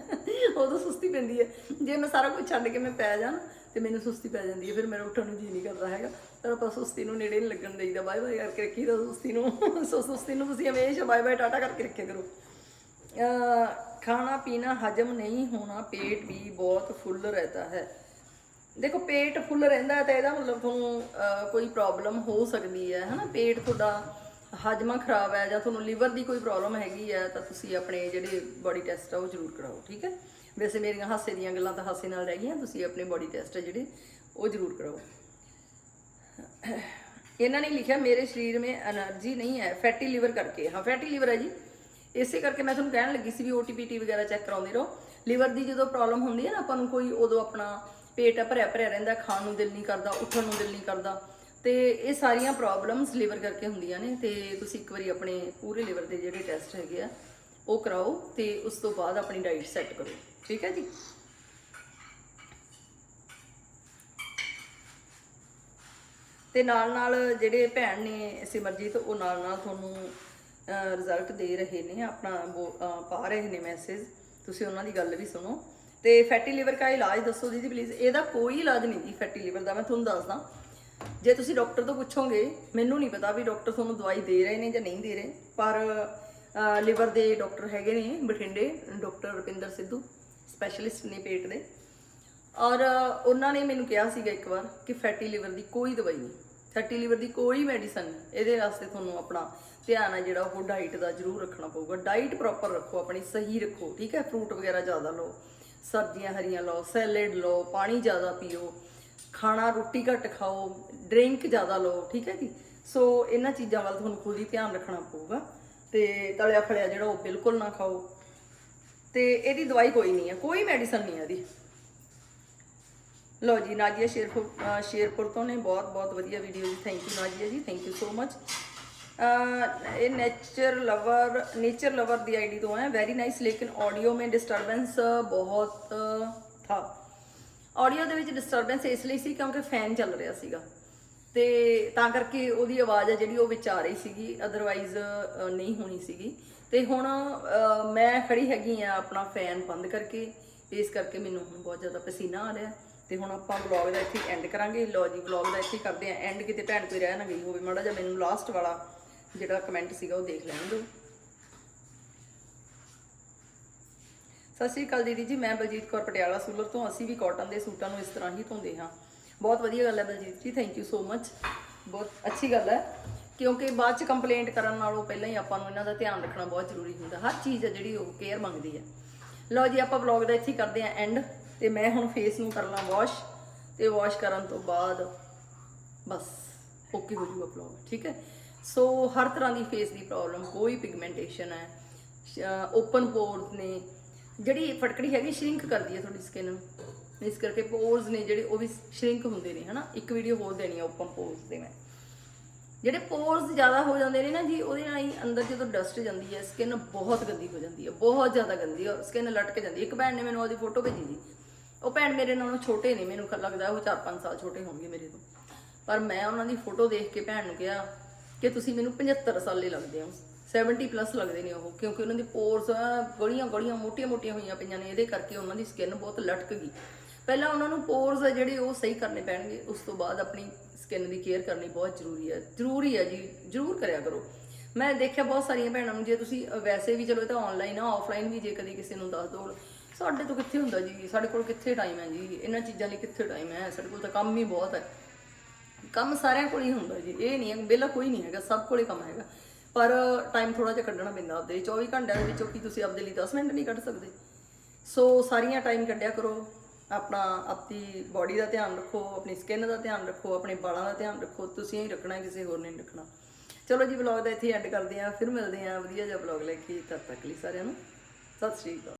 ਉਦੋਂ ਸੁਸਤੀ ਪੈਂਦੀ ਹੈ ਜੇ ਮੈਂ ਸਾਰਾ ਕੁਝ ਛੱਡ ਕੇ ਮੈਂ ਪੈ ਜਾਣਾ ਤੇ ਮੈਨੂੰ ਸੁਸਤੀ ਪੈ ਜਾਂਦੀ ਹੈ ਫਿਰ ਮੇਰਾ ਉੱਠਣ ਨੂੰ ਜੀ ਨਹੀਂ ਕਰਦਾ ਹੈਗਾ। ਪਰ ਆਪਾਂ ਸੁਸਤੀ ਨੂੰ ਨੇੜੇ ਨਹੀਂ ਲੱਗਣ ਦੇਈਦਾ। ਬਾਏ ਬਾਏ ਕਰਕੇ ਰੱਖੀਦਾ ਸੁਸਤੀ ਨੂੰ। ਸੋ ਸੁਸਤੀ ਨੂੰ ਤੁਸੀਂ ਹਮੇਸ਼ਾ ਬਾਏ ਬਾਏ ਟਾਟਾ ਕਰਕੇ ਰੱਖਿਆ ਕਰੋ। ਖਾਣਾ ਪੀਣਾ ਹਜ਼ਮ ਨਹੀਂ ਹੋਣਾ, ਪੇਟ ਵੀ ਬਹੁਤ ਫੁੱਲ रहता ਹੈ। ਦੇਖੋ, ਪੇਟ ਫੁੱਲ ਰਹਿੰਦਾ ਤਾਂ ਇਹਦਾ ਮਤਲਬ ਤੁਹਾਨੂੰ ਕੋਈ ਪ੍ਰੋਬਲਮ ਹੋ ਸਕਦੀ ਹੈ, ਹਨਾ? ਪੇਟ ਤੁਹਾਡਾ ਹਜਮਾ ਖਰਾਬ ਹੈ ਜਾਂ ਤੁਹਾਨੂੰ ਲੀਵਰ ਦੀ ਕੋਈ ਪ੍ਰੋਬਲਮ ਹੈਗੀ ਹੈ ਤਾਂ ਤੁਸੀਂ ਆਪਣੇ ਜਿਹੜੇ ਬੋਡੀ ਟੈਸਟ ਆ ਉਹ ਜ਼ਰੂਰ ਕਰਾਓ, ਠੀਕ ਹੈ? ਵੈਸੇ ਮੇਰੀਆਂ ਹਾਸੇ ਦੀਆਂ ਗੱਲਾਂ ਤਾਂ ਹਾਸੇ ਨਾਲ ਰਹਿ ਗਈਆਂ, ਤੁਸੀਂ ਆਪਣੇ ਬੋਡੀ ਟੈਸਟ ਆ ਜਿਹੜੇ, ਉਹ ਜ਼ਰੂਰ ਕਰਾਓ। ਇਹਨਾਂ ਨੇ ਲਿਖਿਆ, ਮੇਰੇ ਸਰੀਰ ਮੇ એનર્ਜੀ ਨਹੀਂ ਹੈ, ਫੈਟੀ ਲੀਵਰ ਕਰਕੇ। ਹਾਂ, ਫੈਟੀ ਲੀਵਰ ਹੈ ਜੀ। ਇਸੇ ਕਰਕੇ ਮੈਂ ਤੁਹਾਨੂੰ ਕਹਿਣ ਲੱਗੀ ਸੀ ਵੀ ਓਟੀਪੀਟੀ ਵਗੈਰਾ ਚੈੱਕ ਕਰਾਉਂਦੇ ਰਹੋ। ਲੀਵਰ ਦੀ ਜਦੋਂ ਪ੍ਰੋਬਲਮ ਹੁੰਦੀ ਹੈ ਨਾ, ਆਪਾਂ ਨੂੰ ਕੋਈ ਉਦੋਂ ਆਪਣਾ ਪੇਟ ਭਰਿਆ ਭਰਿਆ ਰਹਿੰਦਾ, ਖਾਣ ਨੂੰ ਦਿਲ ਨਹੀਂ ਕਰਦਾ, ਉੱਠਣ ਨੂੰ ਦਿਲ ਨਹੀਂ ਕਰਦਾ। ਤੇ ਇਹ ਸਾਰੀਆਂ ਪ੍ਰੋਬਲਮਸ ਲੀਵਰ ਕਰਕੇ ਹੁੰਦੀਆਂ ਨੇ ਤੇ ਤੁਸੀਂ ਇੱਕ ਵਾਰੀ ਆਪਣੇ ਪੂਰੇ ਲਿਵਰ ਦੇ ਜਿਹੜੇ ਟੈਸਟ ਹੈਗੇ ਆ, ਉਹ ਕਰਾਓ ਤੇ ਉਸ ਤੋਂ ਬਾਅਦ ਆਪਣੀ ਡਾਈਟ ਸੈੱਟ ਕਰੋ। ਠੀਕ ਹੈ ਜੀ? ਤੇ ਨਾਲ ਨਾਲ ਜਿਹੜੇ ਭੈਣ ਨੇ ਸਿਮਰਜੀਤ, ਉਹ ਨਾਲ ਨਾਲ ਤੁਹਾਨੂੰ ਰਿਜ਼ਲਟ ਦੇ ਰਹੇ ਨੇ, ਆਪਣਾ ਪਾ ਰਹੇ ਨੇ ਮੈਸੇਜ ਤੁਸੀਂ ਉਹਨਾਂ ਦੀ ਗੱਲ ਵੀ ਸੁਣੋ। ਤੇ ਫੈਟੀ ਲੀਵਰ ਦਾ ਇਲਾਜ ਦੱਸੋ ਦੀਦੀ ਪਲੀਜ਼ ਇਹਦਾ ਕੋਈ ਇਲਾਜ ਨਹੀਂ ਜੀ ਫੈਟੀ ਲੀਵਰ ਦਾ, ਮੈਂ ਤੁਹਾਨੂੰ ਦੱਸਦਾ। ਜੇ ਤੁਸੀਂ ਡਾਕਟਰ ਤੋਂ ਪੁੱਛੋਗੇ, ਮੈਨੂੰ ਨਹੀਂ ਪਤਾ ਵੀ ਡਾਕਟਰ ਤੁਹਾਨੂੰ ਦਵਾਈ ਦੇ ਰਹੇ ਨੇ ਜਾਂ ਨਹੀਂ ਦੇ ਰਹੇ। ਪਰ ਲੀਵਰ ਦੇ ਡਾਕਟਰ ਹੈਗੇ ਨੇ ਬਠਿੰਡੇ ਡਾਕਟਰ ਰੁਪਿੰਦਰ ਸਿੱਧੂ ਸਪੈਸ਼ਲਿਸਟ ਨੇ ਪੇਟ ਦੇ। ਔਰ, ਉਹਨਾਂ ਨੇ ਮੈਨੂੰ ਕਿਹਾ ਸੀਗਾ ਇੱਕ ਵਾਰ ਕਿ ਫੈਟੀ ਲੀਵਰ ਦੀ ਕੋਈ ਦਵਾਈ ਨਹੀਂ। ਫੈਟੀ ਲੀਵਰ ਦੀ ਕੋਈ ਮੈਡੀਸਨ ਨਹੀਂ। ਇਹਦੇ ਵਾਸਤੇ ਤੁਹਾਨੂੰ ਆਪਣਾ ਧਿਆਨ ਹੈ ਜਿਹੜਾ ਉਹ ਡਾਈਟ ਦਾ ਜ਼ਰੂਰ ਰੱਖਣਾ ਪਊਗਾ। ਡਾਈਟ ਪ੍ਰੋਪਰ ਰੱਖੋ, ਆਪਣੀ ਸਹੀ ਰੱਖੋ, ਠੀਕ ਹੈ? ਫਰੂਟ ਵਗੈਰਾ ਜ਼ਿਆਦਾ ਲਓ, ਸਬਜ਼ੀਆਂ ਹਰੀਆਂ ਲਓ ਸੈਲਡ ਲਓ, ਪਾਣੀ ਜ਼ਿਆਦਾ ਪੀਓ, ਖਾਣਾ, ਰੋਟੀ ਘੱਟ ਖਾਓ ਡਰਿੰਕ ਜ਼ਿਆਦਾ ਲਓ, ਠੀਕ ਹੈ ਜੀ? ਸੋ ਇਹਨਾਂ ਚੀਜ਼ਾਂ ਵੱਲ ਤੁਹਾਨੂੰ ਖੁਦ ਹੀ ਧਿਆਨ ਰੱਖਣਾ ਪਊਗਾ ਤੇ ਤਲਿਆ ਫਲਿਆ ਜਿਹੜਾ ਉਹ ਬਿਲਕੁਲ ਨਾ ਖਾਓ। ਤੇ ਇਹਦੀ ਦਵਾਈ ਕੋਈ ਨਹੀਂ ਹੈ, ਕੋਈ ਮੈਡੀਸਨ ਨਹੀਂ ਹੈ ਇਹਦੀ। ਲੋ ਜੀ, ਨਾਜੀਆ ਸ਼ੇਰਪੁਰ ਸ਼ੇਰਪੁਰ ਤੋਂ ਨੇ ਬਹੁਤ ਬਹੁਤ ਵਧੀਆ ਵੀਡੀਓ ਜੀ। Thank you Nazia ji. Thank you so much ਇਹ ਨੇਚਰ ਲਵਰ ਨੇਚਰ ਲਵਰ ਦੀ ਆਈਡੀ ਤੋਂ ਹੈ ਵੈਰੀ ਨਾਈਸ ਲੇਕਿਨ ਆਡੀਓ में डिस्टरबेंस ਬਹੁਤ ਥਾ ਆਡੀਓ ਦੇ ਵਿੱਚ ਡਿਸਟਰਬੈਂਸ ਇਸ ਲਈ ਸੀ ਕਿਉਂਕਿ ਫੈਨ ਚੱਲ ਰਿਹਾ ਸੀਗਾ ਤੇ ਤਾਂ ਕਰਕੇ ਉਹਦੀ ਆਵਾਜ਼ ਆ ਜਿਹੜੀ ਉਹ ਵਿੱਚ ਆ ਰਹੀ ਸੀਗੀ ਅਦਰਵਾਈਜ਼ ਨਹੀਂ ਹੋਣੀ ਸੀਗੀ ਤੇ ਹੁਣ ਅਹ, ਮੈਂ ਖੜੀ ਹੈਗੀ ਆ ਆਪਣਾ ਫੈਨ ਬੰਦ ਕਰਕੇ ਇਸ ਕਰਕੇ ਮੈਨੂੰ ਹੁਣ ਬਹੁਤ ਜ਼ਿਆਦਾ ਪਸੀਨਾ ਆ ਰਿਹਾ ਤੇ ਹੁਣ ਆਪਾਂ ਵਲੌਗ ਦਾ ਇੱਥੇ ਐਂਡ ਕਰਾਂਗੇ ਲੋ ਜੀ ਵਲੌਗ ਦਾ ਇੱਥੇ ਕਰਦੇ ਆ ਐਂਡ ਕਿਤੇ ਭੈਣ ਕੋਈ ਰਹਿ ਨਾ ਗਈ ਹੋਵੇ ਮਾੜਾ ਜਿਹਾ ਮੈਨੂੰ ਲਾਸਟ ਵਾਲਾ ਜਿਹੜਾ ਕਮੈਂਟ ਸੀਗਾ ਉਹ ਦੇਖ ਲੈਣ ਦਿਓ। ਸਤਿ ਸ਼੍ਰੀ ਅਕਾਲ ਦੀਦੀ ਜੀ, ਮੈਂ ਬਲਜੀਤ ਕੌਰ ਪਟਿਆਲਾ ਸੂਲਰ ਤੋਂ। ਅਸੀਂ ਵੀ ਕਾਟਨ ਦੇ ਸੂਟਾਂ ਨੂੰ ਇਸ ਤਰ੍ਹਾਂ ਹੀ ਧੋਂਦੇ ਹਾਂ। ਬਹੁਤ ਵਧੀਆ ਗੱਲ ਹੈ ਬਲਜੀਤ ਜੀ ਥੈਂਕ ਯੂ ਸੋ ਮਚ ਬਹੁਤ ਅੱਛੀ ਗੱਲ ਹੈ, ਕਿਉਂਕਿ ਬਾਅਦ ਚ ਕੰਪਲੇਂਟ ਕਰਨ ਨਾਲੋਂ ਪਹਿਲਾਂ ਹੀ ਆਪਾਂ ਨੂੰ ਇਹਨਾਂ ਦਾ ਧਿਆਨ ਰੱਖਣਾ ਬਹੁਤ ਜ਼ਰੂਰੀ ਹੁੰਦਾ। ਹਰ ਚੀਜ਼ ਹੈ ਜਿਹੜੀ ਉਹ ਕੇਅਰ ਮੰਗਦੀ ਹੈ। ਲਓ ਜੀ, ਆਪਾਂ ਵਲੌਗ ਦਾ ਇੱਥੇ ਕਰਦੇ ਹਾਂ ਐਂਡ ਤੇ ਮੈਂ ਹੁਣ ਫੇਸ ਨੂੰ ਕਰ ਲਾਂ ਵਾਸ਼ ਤੇ ਵਾਸ਼ ਕਰਨ ਤੋਂ ਬਾਅਦ ਬਸ ਓਕੇ ਹੋ ਜੂਗਾ ਵਲੌਗ ਠੀਕ ਹੈ? ਸੋ ਹਰ ਤਰ੍ਹਾਂ ਦੀ ਫੇਸ ਦੀ ਪ੍ਰੋਬਲਮ ਕੋਈ ਪਿਗਮੈਂਟੇਸ਼ਨ ਹੈ ਓਪਨ ਪੋਰਸ ਨੇ, ਜਿਹੜੀ ਫਟਕੜੀ ਹੈਗੀ ਸ਼ਰਿੰਕ ਕਰਦੀ ਹੈ ਤੁਹਾਡੀ ਸਕਿਨ ਇਸ ਕਰਕੇ ਪੋਰਸ ਨੇ ਜਿਹੜੇ, ਉਹ ਵੀ ਸ਼ਰਿੰਕ ਹੁੰਦੇ ਨੇ, ਹਨਾ? ਇੱਕ ਵੀਡੀਓ ਹੋਰ ਦੇਣੀ ਹੈ ਓਪਨ ਪੋਰਸ ਦੇ ਮੈਂ। ਜਿਹੜੇ ਪੋਰਸ ਜ਼ਿਆਦਾ ਹੋ ਜਾਂਦੇ ਨੇ ਨਾ ਜੀ, ਉਹਦੇ ਨਾਲ ਹੀ ਅੰਦਰ ਜਦੋਂ ਡਸਟ ਜਾਂਦੀ ਹੈ ਸਕਿਨ ਬਹੁਤ ਗੰਦੀ ਹੋ ਜਾਂਦੀ ਹੈ, ਬਹੁਤ ਜ਼ਿਆਦਾ ਗੰਦੀ ਹੈ ਸਕਿਨ ਲਟਕ ਜਾਂਦੀ ਇੱਕ ਭੈਣ ਨੇ ਮੈਨੂੰ ਉਹਦੀ ਫੋਟੋ ਭੇਜੀ ਜੀ। ਉਹ ਭੈਣ ਮੇਰੇ ਨਾਲੋਂ ਛੋਟੇ ਨੇ, ਮੈਨੂੰ ਖ- ਲੱਗਦਾ ਉਹ 4-5 ਸਾਲ ਛੋਟੇ ਹੋਣਗੇ ਮੇਰੇ ਤੋਂ। ਪਰ ਮੈਂ ਉਹਨਾਂ ਦੀ ਫੋਟੋ ਦੇਖ ਕੇ ਭੈਣ ਨੂੰ ਕਿਹਾ ਕਿ ਤੁਸੀਂ ਮੈਨੂੰ 75 ਸਾਲੇ ਲੱਗਦੇ ਹੋ। 70 ਪਲੱਸ ਲੱਗਦੇ ਨੇ ਉਹ, ਕਿਉਂਕਿ ਉਹਨਾਂ ਦੀ ਪੋਰਸ ਗਲੀਆਂ ਗਲੀਆਂ ਮੋਟੀਆਂ ਮੋਟੀਆਂ ਹੋਈਆਂ ਪਈਆਂ ਨੇ, ਇਹਦੇ ਕਰਕੇ ਉਹਨਾਂ ਦੀ ਸਕਿਨ ਬਹੁਤ ਲਟਕ ਗਈ। ਪਹਿਲਾਂ ਉਹਨਾਂ ਨੂੰ ਪੋਰਸ ਆ ਜਿਹੜੇ ਉਹ ਸਹੀ ਕਰਨੇ ਪੈਣਗੇ, ਉਸ ਤੋਂ ਬਾਅਦ ਆਪਣੀ ਸਕਿਨ ਦੀ ਕੇਅਰ ਕਰਨੀ ਬਹੁਤ ਜ਼ਰੂਰੀ ਹੈ ਜ਼ਰੂਰੀ ਹੈ ਜੀ, ਜ਼ਰੂਰ ਕਰਿਆ ਕਰੋ। ਮੈਂ ਦੇਖਿਆ ਬਹੁਤ ਸਾਰੀਆਂ ਭੈਣਾਂ ਨੂੰ, ਜੇ ਤੁਸੀਂ ਵੈਸੇ ਵੀ ਚਲੋ ਇਹ ਤਾਂ ਆਨਲਾਈਨ ਆ ਆਫਲਾਈਨ ਵੀ ਜੇ ਕਦੇ ਕਿਸੇ ਨੂੰ ਦੱਸ ਦੋ, ਸਾਡੇ ਤੋਂ ਕਿੱਥੇ ਹੁੰਦਾ ਜੀ? ਸਾਡੇ ਕੋਲ ਕਿੱਥੇ ਟਾਈਮ ਹੈ ਜੀ? ਇਹਨਾਂ ਚੀਜ਼ਾਂ ਲਈ ਕਿੱਥੇ ਟਾਈਮ ਹੈ? ਸਾਡੇ ਕੋਲ ਤਾਂ ਕੰਮ ਹੀ ਬਹੁਤ ਹੈ। ਕੰਮ ਸਾਰਿਆਂ ਕੋਲ ਹੀ ਹੁੰਦਾ ਜੀ, ਇਹ ਨਹੀਂ ਹੈ ਵਿਹਲਾ ਕੋਈ ਨਹੀਂ ਹੈਗਾ, ਸਭ ਕੋਲੇ ਕੰਮ ਹੈਗਾ। ਪਰ ਟਾਈਮ ਥੋੜਾ ਜਿਹਾ ਕੱਢਣਾ ਪੈਂਦਾ ਆਪਦੇ 24 ਘੰਟਿਆਂ ਦੇ ਵਿੱਚੋਂ ਕੀ ਤੁਸੀਂ ਆਪਦੇ ਲਈ 10 ਮਿੰਟ ਨਹੀਂ ਕੱਢ ਸਕਦੇ। ਸੋ ਸਾਰੀਆਂ ਟਾਈਮ ਕੱਢਿਆ ਕਰੋ, ਆਪਣਾ ਆਪਣੀ ਬਾਡੀ ਦਾ ਧਿਆਨ ਰੱਖੋ, ਆਪਣੀ ਸਕਿਨ ਦਾ ਧਿਆਨ ਰੱਖੋ, ਆਪਣੇ ਵਾਲਾਂ ਦਾ ਧਿਆਨ ਰੱਖੋ, ਤੁਸੀਂ ਹੀ ਰੱਖਣਾ, ਕਿਸੇ ਹੋਰ ਨੇ ਨਹੀਂ ਰੱਖਣਾ। ਚਲੋ ਜੀ ਵਲੌਗ ਦਾ ਇੱਥੇ ਐਂਡ ਕਰਦੇ ਆਂ ਫਿਰ ਮਿਲਦੇ ਆਂ ਵਧੀਆ ਜਿਹਾ ਵਲੌਗ ਲੈ ਕੇ, ਤਦ ਤੱਕ ਲਈ ਸਾਰਿਆਂ ਨੂੰ, ਸਤਿ ਸ਼੍ਰੀ ਅਕਾਲ।